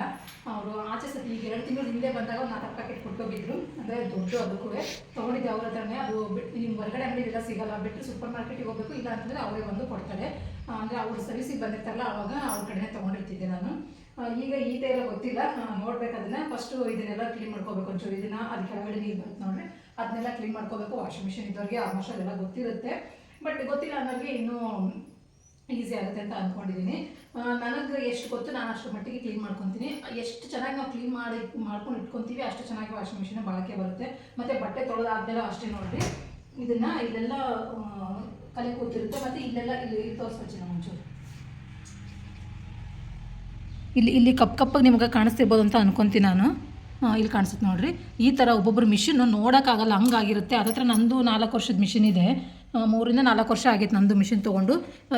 Speaker 1: ಅವರು ಆಚೆ ಸತಿ ಈಗ ಎರಡು ತಿಂಗಳು ಹಿಂದೆ ಬಂದಾಗ ಒಂದು ನಾಲ್ಕು ಪ್ಯಾಕೆಟ್ ಕೊಟ್ಕೋಬಿದ್ರು ಅಂದರೆ ದೊಡ್ಡ ಅದಕ್ಕೂ ತೊಗೊಂಡಿದ್ದೆ ಅವ್ರ ಹತ್ರನೇ. ಅದು ಬಿಟ್ಟು ನಿಮ್ಮ ಹೊರಗಡೆ ಅಂಗಡಿಗೆಲ್ಲ ಸಿಗಲ್ಲ. ಬಿಟ್ಟು ಸೂಪರ್ ಮಾರ್ಕೆಟಿಗೆ ಹೋಗಬೇಕು, ಇಲ್ಲ ಅಂತಂದರೆ ಅವರೇ ಬಂದು ಕೊಡ್ತಾರೆ. ಅಂದರೆ ಅವ್ರು ಸರ್ವಿಸಿಗೆ ಬಂದಿರ್ತಾರಲ್ಲ, ಅವಾಗ ಅವ್ರ ಕಡೆನೇ ತೊಗೊಂಡಿರ್ತಿದ್ದೆ ನಾನು. ಈಗ ಈತ ಎಲ್ಲ ಗೊತ್ತಿಲ್ಲ. ನೋಡ್ಬೇಕು ಅದನ್ನ. ಫಸ್ಟು ಇದನ್ನೆಲ್ಲ ಕ್ಲೀನ್ ಮಾಡ್ಕೋಬೇಕು ಒಂಚೂರು. ಇದನ್ನ ಅದು ಕೆಳಗಡೆ ನೀರು ಬರುತ್ತೆ ನೋಡ್ರಿ. ಅದನ್ನೆಲ್ಲ ಕ್ಲೀನ್ ಮಾಡ್ಕೋಬೇಕು ವಾಷಿಂಗ್ ಮಿಷಿನ್ ಇದ್ದವ್ರಿಗೆ ಆಲ್ಮೋಸ್ಟ್ ಅದೆಲ್ಲ ಗೊತ್ತಿರುತ್ತೆ. ಬಟ್ ಗೊತ್ತಿಲ್ಲ ಅನ್ನೋರಿಗೆ ಇನ್ನೂ ಈಸಿ ಆಗುತ್ತೆ ಅಂತ ಅಂದ್ಕೊಂಡಿದ್ದೀನಿ ನನಗೆ ಎಷ್ಟು ಗೊತ್ತು ನಾನು ಅಷ್ಟು ಮಟ್ಟಿಗೆ ಕ್ಲೀನ್ ಮಾಡ್ಕೊತೀನಿ. ಎಷ್ಟು ಚೆನ್ನಾಗಿ ನಾವು ಕ್ಲೀನ್ ಮಾಡಿ, ಮಾಡ್ಕೊಂಡು ಇಟ್ಕೊತೀವಿ, ಅಷ್ಟು ಚೆನ್ನಾಗಿ ವಾಷಿಂಗ್ ಮಿಷಿನ್ ಬಳಕೆ ಬರುತ್ತೆ. ಮತ್ತು ಬಟ್ಟೆ ತೊಳೆದಾದ್ಮೇಲೆ ಅಷ್ಟೇ ನೋಡ್ರಿ. ಇದನ್ನು ಇಲ್ಲೆಲ್ಲ ಕಲೆ ಕೂತಿರುತ್ತೆ. ಮತ್ತು ಇಲ್ಲೆಲ್ಲ ಇಲ್ಲಿ ತೋರಿಸ್ಕೊಳ್ತೀನಿ ಒಂಚೂರು. ಇಲ್ಲಿ ಇಲ್ಲಿ ಕಪ್ ಕಪ್ಪಾಗಿ ನಿಮ್ಗೆ ಕಾಣಿಸ್ತಿರ್ಬೋದು ಅಂತ ಅನ್ಕೊತೀನಿ ನಾನು. ಇಲ್ಲಿ ಕಾಣಿಸುತ್ತೆ ನೋಡ್ರಿ. ಈ ಥರ ಒಬ್ಬೊಬ್ಬರು ಮಿಷಿನ್ ನೋಡೋಕ್ಕಾಗಲ್ಲ, ಹಂಗಾಗಿರುತ್ತೆ. ಅದ ಹತ್ರ ನಂದು ನಾಲ್ಕು ವರ್ಷದ ಮಿಷಿನ್ ಇದೆ. ಮೂರಿಂದ ನಾಲ್ಕು ವರ್ಷ ಆಗೈತೆ ನಂದು ಮಿಷಿನ್ ತೊಗೊಂಡು.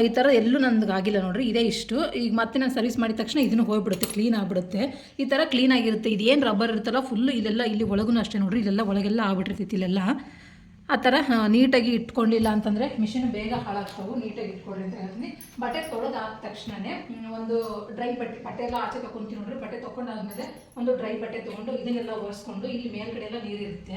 Speaker 1: ಈ ಥರ ಎಲ್ಲೂ ನನಗೆ ಆಗಿಲ್ಲ ನೋಡ್ರಿ, ಇದೇ ಇಷ್ಟು. ಈಗ ಮತ್ತೆ ನಾನು ಸರ್ವಿಸ್ ಮಾಡಿದ ತಕ್ಷಣ ಇದನ್ನು ಹೋಗ್ಬಿಡುತ್ತೆ ಕ್ಲೀನ್ ಆಗಿಬಿಡುತ್ತೆ. ಈ ಥರ ಕ್ಲೀನ್ ಆಗಿರುತ್ತೆ, ಇದೇನು ರಬ್ಬರ್ ಇರುತ್ತಲ್ಲ ಫುಲ್ಲು ಇಲ್ಲೆಲ್ಲ ಇಲ್ಲಿ ಒಳಗೂ ಅಷ್ಟೇ ನೋಡ್ರಿ, ಇಲ್ಲೆಲ್ಲ ಒಳಗೆಲ್ಲ ಆಗ್ಬಿಟ್ಟಿರ್ತೈತಿ ಇಲ್ಲೆಲ್ಲ. ಆ ಥರ ನೀಟಾಗಿ ಇಟ್ಕೊಂಡಿಲ್ಲ ಅಂತಂದರೆ ಮಿಷಿನ್ ಬೇಗ ಹಾಳಾಗ್ತವೆ ನೀಟಾಗಿ ಇಟ್ಕೊಳ್ಳಿ ಅಂತ ಹೇಳ್ತೀನಿ. ಬಟ್ಟೆ ತೊಳೆದಾದ ತಕ್ಷಣನೇ ಮ್, ಒಂದು ಡ್ರೈ ಬಟ್ಟೆ ಬಟ್ಟೆ ಎಲ್ಲ ಆಚೆ ತಗೊಂತೀನಿ ನೋಡ್ರಿ ಬಟ್ಟೆ ತೊಗೊಂಡಾದ್ಮೇಲೆ ಒಂದು ಡ್ರೈ ಬಟ್ಟೆ ತೊಗೊಂಡು ಇದನ್ನೆಲ್ಲ ಒರೆಸ್ಕೊಂಡು ಇಲ್ಲಿ ಮೇಲ್ಗಡೆ ಎಲ್ಲ ನೀರಿರುತ್ತೆ.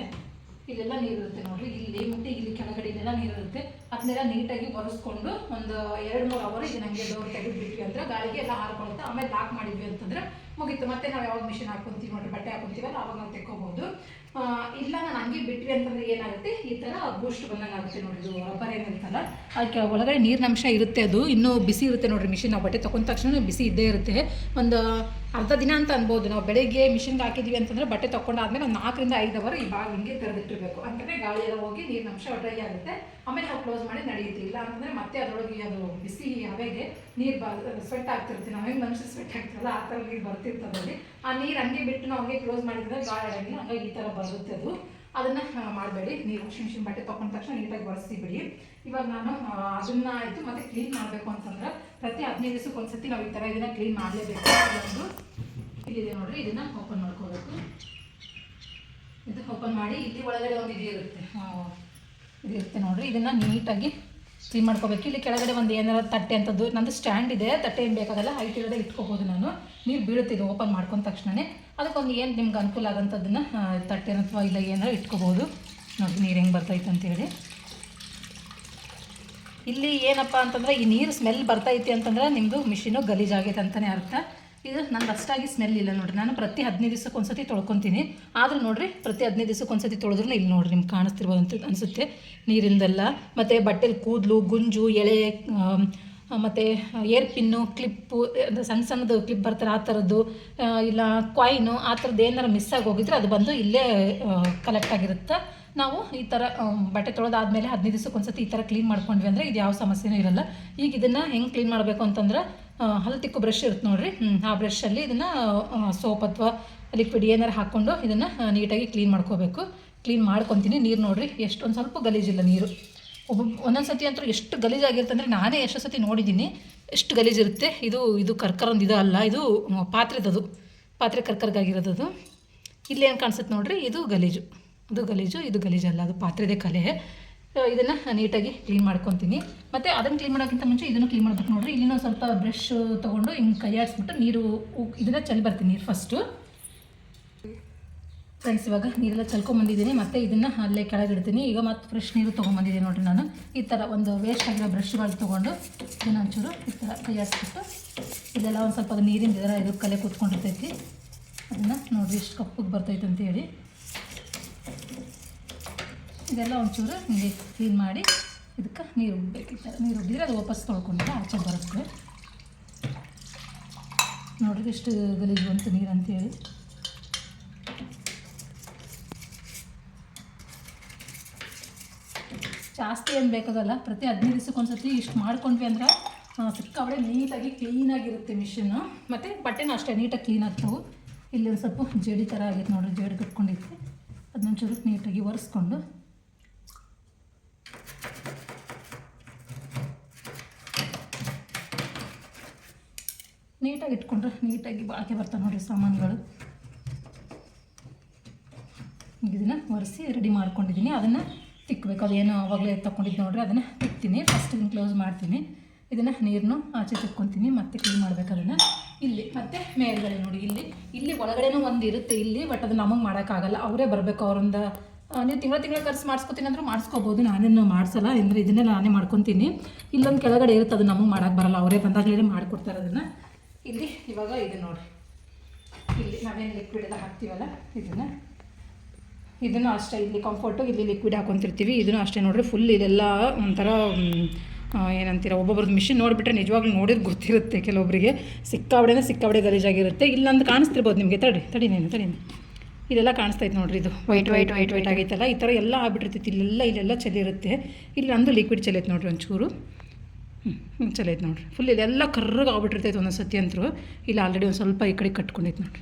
Speaker 1: ಇಲ್ಲೆಲ್ಲ ನೀರಿರುತ್ತೆ ನೋಡ್ರಿ. ಇಲ್ಲಿ ಮುಟ್ಟಿ ಇಲ್ಲಿ ಕೆಳಗಡೆ ಇಲ್ಲೆಲ್ಲ ನೀರಿರುತ್ತೆ. ಅದನ್ನೆಲ್ಲ ನೀಟಾಗಿ ಒರೆಸ್ಕೊಂಡು ಒಂದು ಎರಡು ಮೂರು ಅವರ್ ಇದನ್ನ ಹಂಗೆ ಡೋರ್ ತೆಗೆದ್ಬಿಟ್ವಿ ಅಂದರೆ ಗಾಳಿಗೆ ಎಲ್ಲ ಹಾರ್ಕೊಳುತ್ತೆ ಆಮೇಲೆ ಲಾಕ್ ಮಾಡಿದ್ವಿ ಅಂತಂದರೆ ಮುಗೀತು. ಮತ್ತೆ ನಾವು ಯಾವಾಗ ಮಿಷಿನ್ ಹಾಕೊಂತೀವಿ ನೋಡ್ರಿ. ಬಟ್ಟೆ ಹಾಕೊಂತೀವಲ್ಲ ಅವಾಗ ನಾವು ತೆಕ್ಕೋಬಹುದು ಆ, ಇಲ್ಲ, ನಾನು ಹಂಗೆ ಬಿಟ್ವಿ ಅಂತಂದ್ರೆ ಏನಾಗುತ್ತೆ? ಈ ಥರ ಬೂಸ್ಟ್ ಬಂದಂಗೆ ಆಗುತ್ತೆ ನೋಡಿ ಇದು ರಬ್ಬರ್ ಏನಿರುತ್ತಲ್ಲ ಅದಕ್ಕೆ ಒಳಗಡೆ ನೀರಿನ ಅಂಶ ಇರುತ್ತೆ ಅದು. ಇನ್ನೂ ಬಿಸಿ ಇರುತ್ತೆ ನೋಡಿರಿ ಮಿಷಿನ್ ನಾವು ಬಟ್ಟೆ ತೊಗೊಂಡ ತಕ್ಷಣ ಬಿಸಿ ಇದ್ದೇ ಇರುತ್ತೆ. ಒಂದು ಅರ್ಧ ದಿನ ಅಂತ ಅನ್ಬೋದು. ನಾವು ಬೆಳಗ್ಗೆ ಮಿಷಿನ್ಗೆ ಹಾಕಿದ್ವಿ ಅಂತಂದ್ರೆ ಬಟ್ಟೆ ತೊಗೊಂಡಾದ್ಮೇಲೆ ಒಂದು ನಾಲ್ಕರಿಂದ ಐದು ಅವರ್ ಈ ಬಾಗಿಲು ಹಿಂಗೆ ತೆರೆದಿಟ್ಟಿರಬೇಕು. ಅಂತಂದ್ರೆ ಗಾಳಿ ಎಲ್ಲ ಹೋಗಿ ನೀರಿನ ಅಂಶ ಡ್ರೈ ಆಗುತ್ತೆ. ಆಮೇಲೆ ನಾವು ಕ್ಲೋಸ್ ಮಾಡಿ ನಡೆಯುತ್ತೆ. ಇಲ್ಲ ಅಂತಂದ್ರೆ ಮತ್ತೆ ಅದರೊಳಗೆ ಅದು ಬಿಸಿ ಹವೆಗೆ ನೀರು ಬ ಸ್ವೆಟ್ ಆಗ್ತಿರ್ತೀವಿ ನಾವು ಹೆಂಗೆ ಮನುಷ್ಯ ಸ್ವೆಟ್ ಆಗ್ತಿರಲ್ಲ ಆ ಥರ ನೀರು ಬರ್ತಿರ್ತದಲ್ಲಿ ಆ ನೀರು ಹಂಗೆ ಬಿಟ್ಟು ನಾವು ಹಂಗೆ ಕ್ಲೋಸ್ ಮಾಡಿದ್ರೆ ಗಾಳಿ ಆಡಂಗಿಲ್ಲ ಹಂಗಾಗಿ ಈ ಥರ ಬರುತ್ತೆ ಅದು. ಅದನ್ನು ಮಾಡಬೇಡಿ. ನೀರು ವಾಷಿಂಗ್ ಮಿಷಿನ್ ಬಟ್ಟೆ ತೊಗೊಂಡ ತಕ್ಷಣ ನೀಟಾಗಿ ಒರೆಸಿ ಬಿಡಿ ಇವಾಗ ನಾನು ಅದನ್ನ ಆಯಿತು, ಮತ್ತೆ ಕ್ಲೀನ್ ಮಾಡಬೇಕು ಅಂತಂದ್ರೆ ಪ್ರತಿ ಹದಿನೈದು ದಿವಸಕ್ಕೆ ಒಂದ್ಸತಿ ನಾವು ಈ ಥರ ಇದನ್ನ ಕ್ಲೀನ್ ಮಾಡಲೇಬೇಕು ಒಂದು ಇಲ್ಲಿದೆ ನೋಡ್ರಿ. ಇದನ್ನ ಓಪನ್ ಮಾಡ್ಕೋಬೇಕು. ಇದು ಓಪನ್ ಮಾಡಿ, ಇಲ್ಲಿ ಒಳಗಡೆ ಒಂದು ಇದು ಇರುತ್ತೆ. ಇದಿರುತ್ತೆ ನೋಡ್ರಿ. ಇದನ್ನ ನೀಟಾಗಿ ಕ್ಲೀನ್ ಮಾಡ್ಕೋಬೇಕು. ಇಲ್ಲಿ ಕೆಳಗಡೆ ಒಂದು ಏನಾರ ತಟ್ಟೆ ಅಂತದ್ದು, ನಂದು ಸ್ಟ್ಯಾಂಡ್ ಇದೆ. ತಟ್ಟೆ ಏನು ಬೇಕಾಗಲ್ಲ ಹೈಟ್ ಇರೋದೇ ಇಟ್ಕೋಬೋದು ನಾನು. ನೀರು ಬೀಳುತ್ತೆ, ಇದು ಓಪನ್ ಮಾಡ್ಕೊಂಡ ತಕ್ಷಣನೇ. ಅದಕ್ಕೊಂದು ಏನು ನಿಮ್ಗೆ ಅನುಕೂಲ ಆಗೋಂಥದ್ದನ್ನು ತಟ್ಟೆ ಅಥವಾ ಇಲ್ಲ ಏನಾರು ಇಟ್ಕೋಬೋದು. ನೋಡಿ, ನೀರು ಹೆಂಗೆ ಬರ್ತೈತೆ ಅಂತೇಳಿ ಇಲ್ಲಿ ಏನಪ್ಪ ಅಂತಂದ್ರೆ, ಈ ನೀರು ಸ್ಮೆಲ್ ಬರ್ತೈತಿ ಅಂತಂದ್ರೆ ನಿಮ್ಮದು ಮಿಷಿನು ಗಲೀಜಾಗೈತೆ ಅಂತಲೇ ಅರ್ಥ. ಇದು ನಂದು ಅಷ್ಟಾಗಿ ಸ್ಮೆಲ್ ಇಲ್ಲ ನೋಡ್ರಿ. ನಾನು ಪ್ರತಿ ಹದಿನೈದು ದಿವಸಕ್ಕೆ ಒಂದ್ಸತಿ ತೊಳ್ಕೊತೀನಿ. ಆದರೂ ನೋಡಿರಿ, ಪ್ರತಿ ಹದಿನೈದು ದಿವಸಕ್ಕೆ ಒಂದ್ಸತಿ ತೊಳೆದ್ರೂ ಇಲ್ಲಿ ನೋಡ್ರಿ ನಿಮ್ಗೆ ಕಾಣಿಸ್ತಿರ್ಬೋದು ಅಂತ ಅನಿಸುತ್ತೆ. ನೀರಿಂದೆಲ್ಲ, ಮತ್ತು ಬಟ್ಟೆಲಿ ಕೂದಲು, ಗುಂಜು, ಎಳೆ ಮತ್ತು ಏರ್ ಪಿನ್ನು ಕ್ಲಿಪ್ಪು ಅಂದರೆ ಸಣ್ಣ ಸಣ್ಣದು ಕ್ಲಿಪ್ ಬರ್ತಾರೆ ಆ ಥರದ್ದು ಇಲ್ಲ ಕಾಯಿನು ಆ ಥರದ್ದು ಏನಾರು ಮಿಸ್ ಆಗಿ ಹೋಗಿದ್ರೆ ಅದು ಬಂದು ಇಲ್ಲೇ ಕಲೆಕ್ಟ್ ಆಗಿರುತ್ತೆ. ನಾವು ಈ ಥರ ಬಟ್ಟೆ ತೊಳೆದಾದ್ಮೇಲೆ ಹದಿನೈದು ದಿವಸಕ್ಕೆ ಒಂದ್ಸತಿ ಈ ಥರ ಕ್ಲೀನ್ ಮಾಡ್ಕೊಂಡ್ವಿ ಅಂದರೆ ಇದು ಯಾವ ಸಮಸ್ಯೆನೂ ಇರಲ್ಲ. ಈಗ ಇದನ್ನು ಹೆಂಗೆ ಕ್ಲೀನ್ ಮಾಡಬೇಕು ಅಂತಂದ್ರೆ ಹಲ್ಲು ಬ್ರಷ್ ಇರುತ್ತೆ ನೋಡ್ರಿ. ಆ ಬ್ರಷಲ್ಲಿ ಇದನ್ನು ಸೋಪ್ ಅಥವಾ ಲಿಕ್ವಿಡ್ ಏನಾರು ಹಾಕ್ಕೊಂಡು ಇದನ್ನು ನೀಟಾಗಿ ಕ್ಲೀನ್ ಮಾಡ್ಕೋಬೇಕು. ಕ್ಲೀನ್ ಮಾಡ್ಕೊತೀನಿ ನೀರು ನೋಡ್ರಿ, ಎಷ್ಟೊಂದು ಸ್ವಲ್ಪ ಗಲೀಜಿಲ್ಲ ನೀರು. ಒಬ್ಬ ಒಂದೊಂದು ಸತಿ ಅಂತೂ ಎಷ್ಟು ಗಲೀಜಾಗಿರುತ್ತೆ ಅಂದರೆ ನಾನೇ ಎಷ್ಟೋ ಸತಿ ನೋಡಿದ್ದೀನಿ, ಎಷ್ಟು ಗಲೀಜಿರುತ್ತೆ. ಇದು ಇದು ಕರ್ಕರೊಂದು ಇದು ಅಲ್ಲ, ಇದು ಪಾತ್ರೆದದು. ಪಾತ್ರೆ ಕರ್ಕರ್ಗಾಗಿರೋದು ಅದು ಇಲ್ಲಿ ಏನು ಕಾಣಿಸುತ್ತೆ ನೋಡ್ರಿ, ಇದು ಗಲೀಜು. ಇದು ಗಲೀಜು, ಇದು ಗಲೀಜಲ್ಲ ಅದು ಪಾತ್ರೆದೇ ಕಲೆ. ಇದನ್ನು ನೀಟಾಗಿ ಕ್ಲೀನ್ ಮಾಡ್ಕೊತೀನಿ. ಮತ್ತು ಅದನ್ನು ಕ್ಲೀನ್ ಮಾಡೋಕ್ಕಿಂತ ಮುಂಚೆ ಇದನ್ನು ಕ್ಲೀನ್ ಮಾಡ್ಬೇಕು ನೋಡ್ರಿ. ನಾವು ಸ್ವಲ್ಪ ಬ್ರಷ್ ತೊಗೊಂಡು ಹಿಂಗೆ ಕೈ ಆಡಿಸ್ಬಿಟ್ಟು ನೀರು ಇದನ್ನು ಚಲ್ಲಿ ಬರ್ತೀನಿ ನೀರು ಫಸ್ಟು ಫ್ರೆಂಡ್ಸ್ ಇವಾಗ ನೀರೆಲ್ಲ ಚಲ್ಕೊಂಬಂದಿದ್ದೀನಿ ಮತ್ತು ಇದನ್ನು ಅಲ್ಲೇ ಕೆಳಗಿಡ್ತೀನಿ ಈಗ ಮತ್ತೆ ಫ್ರೆಶ್ ನೀರು ತೊಗೊಂಬಂದಿದ್ದೀನಿ ನೋಡಿರಿ ನಾನು. ಈ ಥರ ಒಂದು ವೇಸ್ಟ್ ಆಗಿರೋ ಬ್ರಷ್ಗಳು ತೊಗೊಂಡು ಇದನ್ನ ಒಂಚೂರು ಈ ಥರ ಕೈ ಹಾಕ್ಬಿಟ್ಟು ಇದೆಲ್ಲ ಒಂದು ಸ್ವಲ್ಪ ನೀರಿಂದ ಇದರ ಇದು ಕಲೆ ಕೂತ್ಕೊಂಡಿರ್ತೈತಿ. ಅದನ್ನು ನೋಡಿರಿ ಎಷ್ಟು ಕಪ್ಪಗೆ ಬರ್ತೈತೆ ಅಂತೇಳಿ ಇದೆಲ್ಲ ಒಂಚೂರು ಹಿಂಗೆ ಕ್ಲೀನ್ ಮಾಡಿ ಇದಕ್ಕೆ ನೀರು ಉಬ್ಬೇಕಿತ್ತು ನೀರು ಉಬ್ಬಿದ್ರೆ ಅದು ವಾಪಸ್ ತೊಳ್ಕೊಂಡ್ರೆ ಆಚೆ ಬರುತ್ತೆ. ನೋಡ್ರಿ ಎಷ್ಟು ಗಲೀಜು ಬಂತು ನೀರು ಅಂತೇಳಿ ಜಾಸ್ತಿ ಏನು ಬೇಕಾಗಲ್ಲ, ಪ್ರತಿ ಹದಿನೈದು ದಿವಸಕ್ಕೆ ಒಂದ್ಸತಿ ಇಷ್ಟು ಮಾಡ್ಕೊಂಡ್ವಿ ಅಂದ್ರೆ ಸಿಕ್ಕಾಬಳೆ ನೀಟಾಗಿ ಕ್ಲೀನಾಗಿರುತ್ತೆ ಮಿಷಿನ್ನು ಮತ್ತು ಬಟ್ಟೆನೂ ಅಷ್ಟೇ ನೀಟಾಗಿ ಕ್ಲೀನ್ ಆಗ್ತವೆ. ಇಲ್ಲಿ ಒಂದು ಸ್ವಲ್ಪ ಜೇಡಿ ಥರ ಆಗೈತೆ ನೋಡ್ರಿ, ಜೇಡಿ ಕಟ್ಕೊಂಡಿತ್ತು ಅದನ್ನೊಂಚೂರು ನೀಟಾಗಿ ಒರೆಸ್ಕೊಂಡು ನೀಟಾಗಿ ಇಟ್ಕೊಂಡ್ರೆ ನೀಟಾಗಿ ಬಾಳಿಕೆ ಬರ್ತಾವೆ ನೋಡಿರಿ ಸಾಮಾನುಗಳು. ಇದನ್ನು ಒರೆಸಿ ರೆಡಿ ಮಾಡ್ಕೊಂಡಿದ್ದೀನಿ. ಅದನ್ನು ತಿಕ್ಕಬೇಕು ಅದೇನು ಆವಾಗಲೇ ತಗೊಂಡಿದ್ದು ನೋಡ್ರಿ. ಅದನ್ನು ತಿಕ್ತೀನಿ. ಫಸ್ಟ್ ಇದನ್ನು ಕ್ಲೋಸ್ ಮಾಡ್ತೀನಿ. ಇದನ್ನು ನೀರನ್ನು ಆಚೆ ತಿಕ್ಕೊತೀನಿ. ಮತ್ತೆ ಕ್ಲೀನ್ ಮಾಡಬೇಕು ಅದನ್ನು. ಇಲ್ಲಿ ಮತ್ತು ಮೇಲ್ಗಡೆ ನೋಡಿ. ಇಲ್ಲಿ ಇಲ್ಲಿ ಒಳಗಡೆನೂ ಒಂದು ಇರುತ್ತೆ. ಇಲ್ಲಿ ಬಟ್ ಅದು ನಮಗೆ ಮಾಡೋಕ್ಕಾಗಲ್ಲ. ಅವರೇ ಬರಬೇಕು. ಅವರಿಂದ ನೀವು ತಿಂಗಳ ತಿಂಗಳ ಖರ್ಚು ಮಾಡಿಸ್ಕೊತೀನಿ ಅಂದ್ರೆ ಮಾಡಿಸ್ಕೋಬೋದು. ನಾನೇನು ಮಾಡಿಸಲ್ಲ. ಅಂದರೆ ಇದನ್ನೇ ನಾನೇ ಮಾಡ್ಕೊತೀನಿ. ಇಲ್ಲೊಂದು ಕೆಳಗಡೆ ಇರುತ್ತೆ. ಅದು ನಮಗೆ ಮಾಡೋಕ್ಕೆ ಬರಲ್ಲ. ಅವರೇ ಬಂದಾಗಲೇ ಮಾಡಿಕೊಡ್ತಾರೆ ಅದನ್ನು. ಇಲ್ಲಿ, ಇವಾಗ ಇದು ನೋಡಿ. ಇಲ್ಲಿ ನಾವೇನು ಲಿಕ್ವಿಡ್ ಎಲ್ಲ ಹಾಕ್ತೀವಲ್ಲ, ಇದನ್ನು? ಇದನ್ನು ಅಷ್ಟೇ, ಇಲ್ಲಿ ಕಂಫರ್ಟು ಇಲ್ಲಿ ಲಿಕ್ವಿಡ್ ಹಾಕೊತಿರ್ತೀವಿ. ಇದನ್ನು ಅಷ್ಟೇ ನೋಡಿರಿ ಫುಲ್ ಇದೆಲ್ಲ ಒಂಥರ ಏನಂತೀರ ಒಬ್ಬೊಬ್ರದ್ದು ಮಿಷಿನ್ ನೋಡಿಬಿಟ್ರೆ ನಿಜವಾಗ್ಲೂ ನೋಡಿದ್ರೆ ಗೊತ್ತಿರುತ್ತೆ ಕೆಲವೊಬ್ಬರಿಗೆ ಸಿಕ್ಕಾಬಡೆನೇ ಸಿಕ್ಕಾಬಡೆ ಗಲೀಜಾಗಿರುತ್ತೆ ಇಲ್ಲೊಂದು ಕಾಣಿಸ್ತಿರ್ಬೋದು ನಿಮಗೆ, ತಡಿ ತಡಿ ನೀನು, ತಡಿ. ಇದೆಲ್ಲ ಕಾಣಿಸ್ತೈತೆ ನೋಡ್ರಿ ಇದು. ವೈಟ್ ವೈಟ್ ವೈಟ್ ವೈಟ್ ಆಗೈತಲ್ಲ ಈ ಥರ ಎಲ್ಲ ಆಗ್ಬಿಟ್ಟಿರ್ತೈತಿ ಇಲ್ಲೆಲ್ಲ ಇಲ್ಲೆಲ್ಲ ಚಲಿರುತ್ತೆ ಇಲ್ಲಿ ನಂದು ಲಿಕ್ವಿಡ್ ಚೆಲ್ಲೈತೆ ನೋಡ್ರಿ ಒಂಚೂರು. ಹ್ಞೂ ಚಲೋ ಐತೆ ನೋಡ್ರಿ. ಫುಲ್ ಇದೆಲ್ಲ ಕರ್ರಗೆ ಆಗ್ಬಿಟ್ಟಿರ್ತೈತೆ ಒಂದೊಂದು ಸತಿ ಅಂತರೂ ಇಲ್ಲಿ ಆಲ್ರೆಡಿ ಒಂದು ಸ್ವಲ್ಪ ಈ ಕಡೆ ಕಟ್ಕೊಂಡೈತೆ ನೋಡ್ರಿ.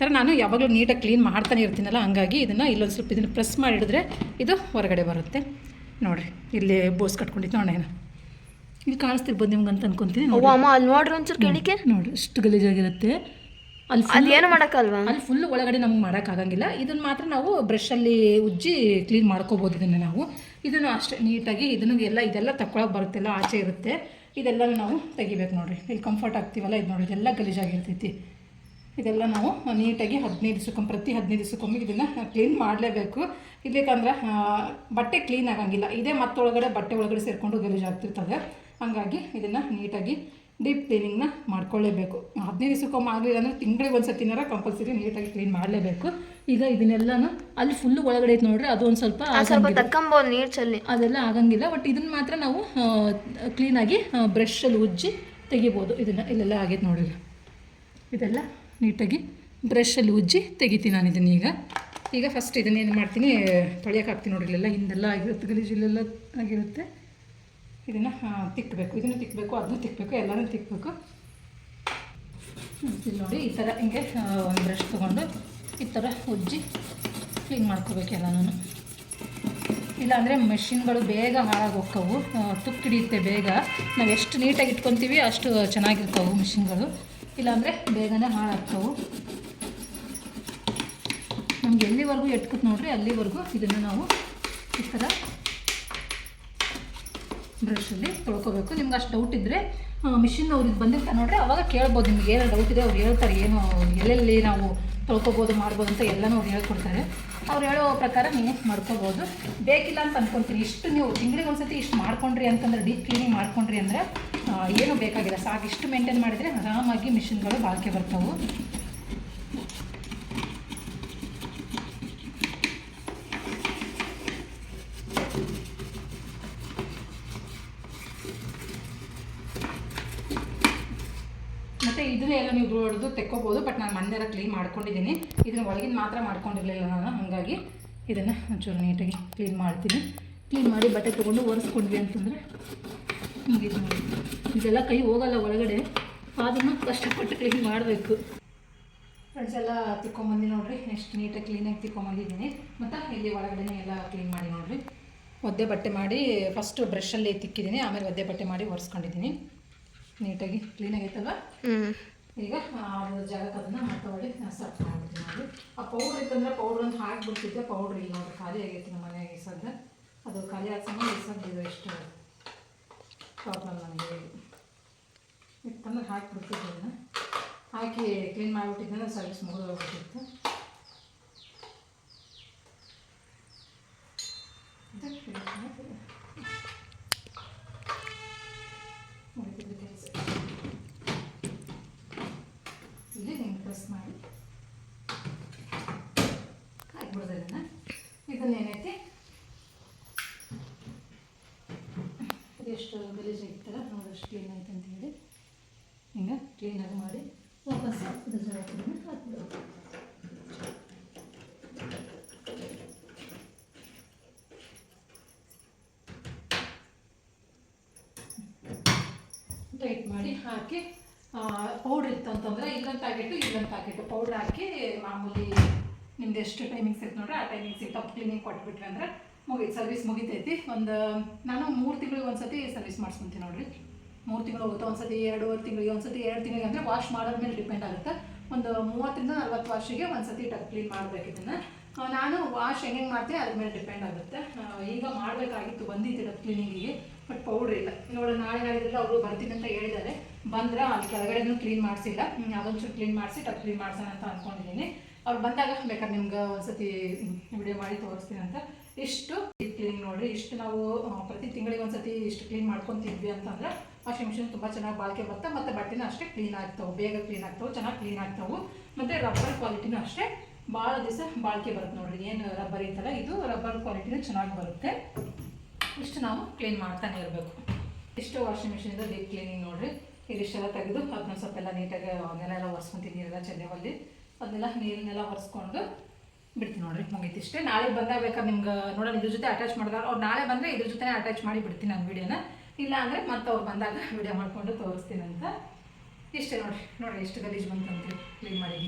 Speaker 1: ಥರ ನಾನು ಯಾವಾಗಲೂ ನೀಟಾಗಿ ಕ್ಲೀನ್ ಮಾಡ್ತಾನೆ ಇರ್ತೀನಲ್ಲ ಹಂಗಾಗಿ ಇದನ್ನು ಇಲ್ಲೊಂದು ಸ್ವಲ್ಪ ಇದನ್ನು ಪ್ರೆಸ್ ಮಾಡಿಡಿದ್ರೆ ಇದು ಹೊರಗಡೆ ಬರುತ್ತೆ. ನೋಡಿರಿ ಇಲ್ಲಿ ಬೋಸ್ ಕಟ್ಕೊಂಡಿತ್ತು ನೋಡೋಣ ಇಲ್ಲಿ ಕಾಣಿಸ್ತಿರ್ಬೋದು ನಿಮ್ಗೆ ಅಂತ ಅನ್ಕೊಂತೀನಿ
Speaker 3: ಅಲ್ಲಿ ನೋಡ್ರಿ ಒಂಚೂರು ಕೇಳಿಕೆ?
Speaker 1: ನೋಡಿರಿ ಇಷ್ಟು ಗಲೀಜಾಗಿರುತ್ತೆ. ಅಲ್ಲಿ
Speaker 3: ಅಲ್ಲಿ ಏನು ಮಾಡೋಕ್ಕಲ್ವಾ?
Speaker 1: ಅಲ್ಲಿ ಫುಲ್ ಒಳಗಡೆ ನಮ್ಗೆ ಮಾಡೋಕ್ಕಾಗಂಗಿಲ್ಲ ಇದನ್ನು ಮಾತ್ರ ನಾವು ಬ್ರಷಲ್ಲಿ ಉಜ್ಜಿ ಕ್ಲೀನ್ ಮಾಡ್ಕೋಬೋದು ಇದನ್ನು ನಾವು. ಇದನ್ನು ಅಷ್ಟೇ ನೀಟಾಗಿ ಇದನ್ನು ಎಲ್ಲ ಇದೆಲ್ಲ ತಗೊಳಕ್ಕೆ ಬರುತ್ತೆಲ್ಲ, ಆಚೆ ಇರುತ್ತೆ. ಇದೆಲ್ಲ ನಾವು ತೆಗಿಬೇಕು ನೋಡಿರಿ. ಇಲ್ಲಿ ಕಂಫರ್ಟ್ ಆಗ್ತೀವಲ್ಲ, ಇದು ನೋಡಿ ಇದೆಲ್ಲ ಗಲೀಜಾಗಿರ್ತೈತಿ. ಇದೆಲ್ಲ ನಾವು ನೀಟಾಗಿ ಹದಿನೈದು ದಿವಸಕ್ಕೊಮ್ಮೆ, ಪ್ರತಿ ಹದಿನೈದು ದಿವಸಕ್ಕೊಮ್ಮೆ ಇದನ್ನು ಕ್ಲೀನ್ ಮಾಡಲೇಬೇಕು. ಇಲ್ಲಬೇಕಂದ್ರೆ ಬಟ್ಟೆ ಕ್ಲೀನ್ ಆಗಂಗಿಲ್ಲ. ಇದೇ ಮತ್ತೊಳಗಡೆ ಬಟ್ಟೆ ಒಳಗಡೆ ಸೇರಿಕೊಂಡು ಗಲೀಜಾಗ್ತಿರ್ತದೆ. ಹಾಗಾಗಿ ಇದನ್ನು ನೀಟಾಗಿ ಡೀಪ್ ಕ್ಲೀನಿಂಗ್ನ ಮಾಡ್ಕೊಳ್ಳೇಬೇಕು. ಹದಿನೈದು ದಿವಸಕ್ಕೊಮ್ಮೆ ಆಗಲಿಲ್ಲ ಅಂದರೆ ತಿಂಗಳಿಗೆ ಒಂದು ಸತಿನಾರ ಕಂಪಲ್ಸರಿ ನೀಟಾಗಿ ಕ್ಲೀನ್ ಮಾಡಲೇಬೇಕು. ಈಗ ಇದನ್ನೆಲ್ಲನೂ ಅಲ್ಲಿ ಫುಲ್ಲು ಒಳಗಡೆ ಐತೆ ನೋಡ್ರಿ ಅದು ಒಂದು ಸ್ವಲ್ಪ
Speaker 3: ಸ್ವಲ್ಪ. ತಕ್ಕಂಬೋದು ನೀರು ಚಲ್ಲಿ
Speaker 1: ಅದೆಲ್ಲ ಆಗಂಗಿಲ್ಲ ಬಟ್ ಇದನ್ನು ಮಾತ್ರ ನಾವು ಕ್ಲೀನಾಗಿ ಬ್ರಷಲ್ಲಿ ಉಜ್ಜಿ ತೆಗಿಬೋದು. ಇದನ್ನು ಇಲ್ಲೆಲ್ಲ ಆಗೈತೆ ನೋಡ್ರಿ. ಇದೆಲ್ಲ ನೀಟಾಗಿ ಬ್ರಷಲ್ಲಿ ಉಜ್ಜಿ ತೆಗಿತೀನಿ ನಾನು ಇದನ್ನ ಈಗ. ಈಗ ಫಸ್ಟ್ ಇದನ್ನೇನು ಮಾಡ್ತೀನಿ ತೊಳೆಯೋಕೆ ಹಾಕ್ತೀನಿ ನೋಡ್ರಿ. ಇಲ್ಲೆಲ್ಲ ಹಿಂದೆಲ್ಲ ಆಗಿರುತ್ತೆ ಗಲೀಜು ಇಲ್ಲೆಲ್ಲ ಆಗಿರುತ್ತೆ. ಇದನ್ನು ತಿಕ್ಕಬೇಕು ಇದನ್ನು ತಿಕ್ಕಬೇಕು ಅದನ್ನು ತಿಕ್ಕಬೇಕು ಎಲ್ಲನೂ ತಿಕ್ಕಬೇಕು ಇಲ್ಲಿ ನೋಡಿ, ಈ ಥರ ಹಿಂಗೆ ಒಂದು ಬ್ರಷ್ ತೊಗೊಂಡು ಈ ಥರ ಉಜ್ಜಿ ಕ್ಲೀನ್ ಮಾಡ್ಕೋಬೇಕು ಎಲ್ಲನೂ ಇಲ್ಲಾಂದರೆ ಮೆಷಿನ್ಗಳು ಬೇಗ ಹಾಳಾಗಿ ಹೋಗ್ತವು ತುಕ್ಕಿಡಿಯುತ್ತೆ ಬೇಗ. ನಾವು ಎಷ್ಟು ನೀಟಾಗಿ ಇಟ್ಕೊತೀವಿ ಅಷ್ಟು ಚೆನ್ನಾಗಿರ್ತವೆ ಮಿಷಿನ್ಗಳು ಇಲ್ಲಾಂದರೆ ಬೇಗನೆ ಹಾಳಾಗ್ತವು. ನಮ್ಗೆ ಎಲ್ಲಿವರೆಗೂ ಎಟ್ಕುತ್ತೆ ನೋಡ್ರಿ, ಅಲ್ಲಿವರೆಗೂ ಇದನ್ನು ನಾವು ಈ ಥರ ಬ್ರಷಲ್ಲಿ ತೊಳ್ಕೊಬೇಕು. ನಿಮ್ಗೆ ಅಷ್ಟು ಡೌಟ್ ಇದ್ದರೆ ಮಿಷಿನ್ ಅವ್ರಿಗೆ ಬಂದಿರ್ತಾರೆ ನೋಡ್ರಿ, ಅವಾಗ ಕೇಳ್ಬೋದು ನಿಮ್ಗೆ ಏನೋ ಡೌಟ್ ಇದೆ, ಅವ್ರು ಹೇಳ್ತಾರೆ ಏನು, ಎಲ್ಲೆಲ್ಲಿ ನಾವು ತೊಳ್ಕೊಬೋದು, ಮಾಡ್ಬೋದು ಅಂತ ಎಲ್ಲನೂ ಅವ್ರು ಹೇಳ್ಕೊಡ್ತಾರೆ. ಅವ್ರು ಹೇಳೋ ಪ್ರಕಾರ ನೀವು ಮಾಡ್ಕೋಬೋದು. ಬೇಕಿಲ್ಲ ಅಂತ ಅಂದ್ಕೊಂತೀರಿ ಇಷ್ಟು ನೀವು ತಿಂಗಳಿಗೆ ಒಂದ್ಸತಿ ಇಷ್ಟು ಮಾಡ್ಕೊಂಡ್ರಿ ಅಂತಂದ್ರೆ ಡೀಪ್ ಕ್ಲೀನಿಂಗ್ ಮಾಡ್ಕೊಂಡ್ರಿ ಅಂದರೆ ಏನು ಬೇಕಾಗಿಲ್ಲ. ಸಾಕು ಇಷ್ಟು ಮೇಂಟೈನ್ ಮಾಡಿದರೆ ಆರಾಮಾಗಿ ಮಿಷಿನ್ಗಳು ಬಾಳಿಕೆ ಬರ್ತಾವೆ ಮತ್ತು ಇದನ್ನ ಎಲ್ಲ ನೀವು ಹೊಡೆದು ತೆಕ್ಕೋಬೋದು ಬಟ್ ನಾನು ಮನೆಯೆಲ್ಲ ಕ್ಲೀನ್ ಮಾಡ್ಕೊಂಡಿದ್ದೀನಿ. ಇದನ್ನು ಒಳಗಿನ ಮಾತ್ರ ಮಾಡ್ಕೊಂಡಿರಲಿಲ್ಲ ನಾನು, ಹಾಗಾಗಿ ಇದನ್ನು ಒಂಚೂರು ನೀಟಾಗಿ ಕ್ಲೀನ್ ಮಾಡ್ತೀನಿ. ಕ್ಲೀನ್ ಮಾಡಿ ಬಟ್ಟೆ ತೊಗೊಂಡು ಒರೆಸ್ಕೊಂಡ್ವಿ ಅಂತಂದರೆ ಇದೆಲ್ಲ ಕೈ ಹೋಗಲ್ಲ ಒಳಗಡೆ, ಅದನ್ನು ಕಷ್ಟಪಟ್ಟು ಕ್ಲೀನ್ ಮಾಡಬೇಕು. ಫ್ರೆಂಡ್ಸ್ ಎಲ್ಲ ತಿಕ್ಕೊಂಬಂದು ನೋಡ್ರಿ ನೆಕ್ಸ್ಟ್ ನೀಟಾಗಿ ಕ್ಲೀನಾಗಿ ತಿಕ್ಕೊಂಬಂದಿದ್ದೀನಿ. ಮತ್ತು ಇಲ್ಲಿ ಒಳಗಡೆ ಎಲ್ಲ ಕ್ಲೀನ್ ಮಾಡಿ ನೋಡಿರಿ. ಒದ್ದೆ ಬಟ್ಟೆ ಮಾಡಿ ಫಸ್ಟು ಬ್ರಷಲ್ಲಿ ತಿಕ್ಕಿದ್ದೀನಿ, ಆಮೇಲೆ ಒದ್ದೆ ಬಟ್ಟೆ ಮಾಡಿ ಒರೆಸ್ಕೊಂಡಿದ್ದೀನಿ. ನೀಟಾಗಿ ಕ್ಲೀನಾಗೈತಲ್ವ ಈಗ ಅದು ಜಾಗಕ್ಕೆ ಅದನ್ನು ಮತ್ತೆ ಸರ್ಫ್ ಮಾಡ್ಬಿಡ್ತೀನಿ ನೋಡಿ. ಆ ಪೌಡ್ರ್ ಇತ್ತಂದ್ರೆ ಪೌಡ್ರ್ ಅಂತ ಹಾಕ್ಬಿಡ್ತಿದ್ದೆ ಪೌಡ್ರ್ ಇಲ್ಲ ನೋಡಿ ಖಾಲಿ ಆಗೈತೆ ನಮ್ಮ ಮನೆಯಾಗ ಸದ್ದ. ಅದು ಖಾಲಿ ಆಗ್ಸಂಗೆ ಇಸದ್ದು ಇದು ಎಷ್ಟು ಪ್ರಾಬ್ಲಮ್ ನನಗೆ ಇತ್ತಂದ್ರೆ ಹಾಕಿಬಿಡ್ತಿದ್ದೆ ಅದನ್ನು. ಹಾಕಿ ಕ್ಲೀನ್ ಮಾಡಿಬಿಟ್ಟಿದ್ದೆ ಸರ್ವಿಸ್ ಮುಗಿದು ಹೋಗ್ಬಿಟ್ಟಿತ್ತು ಇದು clean ಮಾಡಿ ಮುಗೀತು ಕೆಲಸ ಇಲ್ಲಿ ಹಿಂಗೆ ಪ್ರೆಸ್ ಮಾಡಿ ಹಾಕ್ಬಿಡ್ದೆ ಇದನ್ನು ಇದನ್ನ ಏನೈತಿ ಎಷ್ಟು ಗಲೀಜು ಕ್ಲೀನ್ ಆಯ್ತು ಅಂತ ಹೇಳಿ ಹಿಂಗೆ ಕ್ಲೀನಾಗಿ ಮಾಡಿ ವಾಪಸ್ ಜಾಗಕ್ಕೆ ಹಾಕ್ಬಿಡೋದು ಟೈಟ್ ಮಾಡಿ ಹಾಕಿ ಪೌಡ್ರ್ ಇತ್ತು ಅಂತಂದ್ರೆ ಇಲ್ಲೊಂದು ಪ್ಯಾಕೆಟು ಇಲ್ಲೊಂದು ಪ್ಯಾಕೆಟು ಪೌಡ್ರ್ ಹಾಕಿ ಮಾಮೂಲಿ ನಿಮ್ದು ಎಷ್ಟು ಟೈಮಿಂಗ್ಸ್ ಇತ್ತು ನೋಡ್ರಿ, ಆ ಟೈಮಿಂಗ್ಸಿಗೆ ಟಪ್ ಕ್ಲೀನಿಂಗ್ ಕೊಟ್ಬಿಟ್ವಿ ಅಂದ್ರೆ ಮುಗಿ ಸರ್ವಿಸ್ ಮುಗಿತೈತಿ. ಒಂದು, ನಾನು ಮೂರು ತಿಂಗಳಿಗೆ ಒಂದ್ಸತಿ ಸರ್ವಿಸ್ ಮಾಡಿಸ್ಕೊಂತೀನಿ ನೋಡ್ರಿ. ಮೂರು ತಿಂಗಳು ಹೋಗುತ್ತೆ, ಒಂದ್ಸತಿ ಎರಡೂವರೆ ತಿಂಗಳಿಗೆ, ಒಂದ್ಸತಿ ಎರಡು ತಿಂಗಳಿಗೆ ಅಂದರೆ ವಾಶ್ ಮಾಡೋದ್ರ ಮೇಲೆ ಡಿಪೆಂಡ್ ಆಗುತ್ತೆ. ಒಂದು ಮೂವತ್ತರಿಂದ ನಲ್ವತ್ತು ವಾಶಿಗೆ ಒಂದ್ಸತಿ ಟಕ್ ಕ್ಲೀನ್ ಮಾಡಬೇಕು ಇದನ್ನು. ನಾನು ವಾಶ್ ಹೆಂಗೆ ಮಾಡ್ತೀನಿ ಅದ್ರ ಮೇಲೆ ಡಿಪೆಂಡ್ ಆಗುತ್ತೆ ಈಗ ಮಾಡಬೇಕಾಗಿತ್ತು, ಬಂದಿತ್ತು ಕ್ಲೀನಿಂಗಿಗೆ ಬಟ್ ಪೌಡ್ರ್ ಇಲ್ಲ. ನೋಡಿ, ನಾಳೆ ನಾಳಿದ್ರೆ ಅವರು ಬರ್ತೀನಿ ಅಂತ ಹೇಳಿದ್ದಾರೆ. ಬಂದ್ರೆ ಅಲ್ಲಿ ಕೆಳಗಡೆನೂ ಕ್ಲೀನ್ ಮಾಡಿಸಿಲ್ಲ. ಅದೊಂಚೂರು ಕ್ಲೀನ್ ಮಾಡಿಸಿ ಟಕ್ ಕ್ಲೀನ್ ಮಾಡ್ಸೋಣ ಅಂತ ಅಂದ್ಕೊಂಡಿದ್ದೀನಿ ಅವ್ರು ಬಂದಾಗ ಬೇಕಾದ್ರೆ ನಿಮ್ಗೆ ಒಂದ್ಸತಿ ವಿಡಿಯೋ ಮಾಡಿ ತೋರಿಸ್ತೀನಿ ಅಂತ. ಇಷ್ಟು ಕ್ಲೀನಿಂಗ್ ನೋಡಿರಿ, ಇಷ್ಟು ನಾವು ಪ್ರತಿ ತಿಂಗಳಿಗೆ ಒಂದ್ಸತಿ ಇಷ್ಟು ಕ್ಲೀನ್ ಮಾಡ್ಕೊತಿದ್ವಿ ಅಂತಂದ್ರೆ ವಾಷಿಂಗ್ ಮಿಷಿನ್ ತುಂಬ ಚೆನ್ನಾಗಿ ಬಾಳಿಕೆ ಬರುತ್ತೆ. ಮತ್ತು ಬಟ್ಟೆನ ಅಷ್ಟೇ ಕ್ಲೀನ್ ಆಗ್ತಾವೆ. ಬೇಗ ಕ್ಲೀನ್ ಆಗ್ತಾವೆ, ಚೆನ್ನಾಗಿ ಕ್ಲೀನ್ ಆಗ್ತಾವೆ. ಮತ್ತು ರಬ್ಬರ್ ಕ್ವಾಲಿಟಿನೂ ಅಷ್ಟೇ ಭಾಳ ದಿವಸ ಬಾಳಿಕೆ ಬರುತ್ತೆ ನೋಡ್ರಿ. ಏನು ರಬ್ಬರ್ ಐತಲ್ಲ, ಇದು ರಬ್ಬರ್ ಕ್ವಾಲಿಟಿನೂ ಚೆನ್ನಾಗಿ ಬರುತ್ತೆ. ಇಷ್ಟು ನಾವು ಕ್ಲೀನ್ ಮಾಡ್ತಾನೆ ಇರಬೇಕು. ಇಷ್ಟು ವಾಷಿಂಗ್ ಮಿಷಿನಿಂದ ಡೀಪ್ ಕ್ಲೀನಿಂಗ್ ನೋಡ್ರಿ. ಇದಿಷ್ಟೆಲ್ಲ ತೆಗೆದು ಅದನ್ನ ಸ್ವಲ್ಪ ಎಲ್ಲ ನೀಟಾಗಿ ನೆಲ ಎಲ್ಲ ಒರೆಸ್ಕೊಂತೀನಿ ನೀರೆಲ್ಲ ಚೆನ್ನೆವಲ್ಲಿ ಅದನ್ನೆಲ್ಲ ನೀರನ್ನೆಲ್ಲ ಒರೆಸ್ಕೊಂಡು ಬಿಡ್ತೀನಿ ನೋಡ್ರಿ, ಮುಗೀತು ಇಷ್ಟೇ. ನಾಳೆ ಬಂದಾಗ ಬೇಕಾದ್ರೆ ನಿಮ್ಗೆ, ನೋಡೋಣ ಇದ್ರ ಜೊತೆ ಅಟ್ಯಾಚ್ ಮಾಡಿದಾಗ, ಅವ್ರು ನಾಳೆ ಬಂದರೆ ಇದ್ರ ಜೊತೆ ಅಟ್ಯಾಚ್ ಮಾಡಿ ಬಿಡ್ತೀನಿ ನಾನು ವಿಡಿಯೋನ ಇಲ್ಲ ಅಂದರೆ ಮತ್ತೆ ಅವ್ರು ಬಂದಾಗ ವಿಡಿಯೋ ಮಾಡಿಕೊಂಡು ಅಂತ ಇಷ್ಟೇ ನೋಡಿ ನೋಡಿ ಎಷ್ಟು ಗಲೀಜು ಬಂತಂತೀವಿ ಕ್ಲೀನ್ ಮಾಡಿ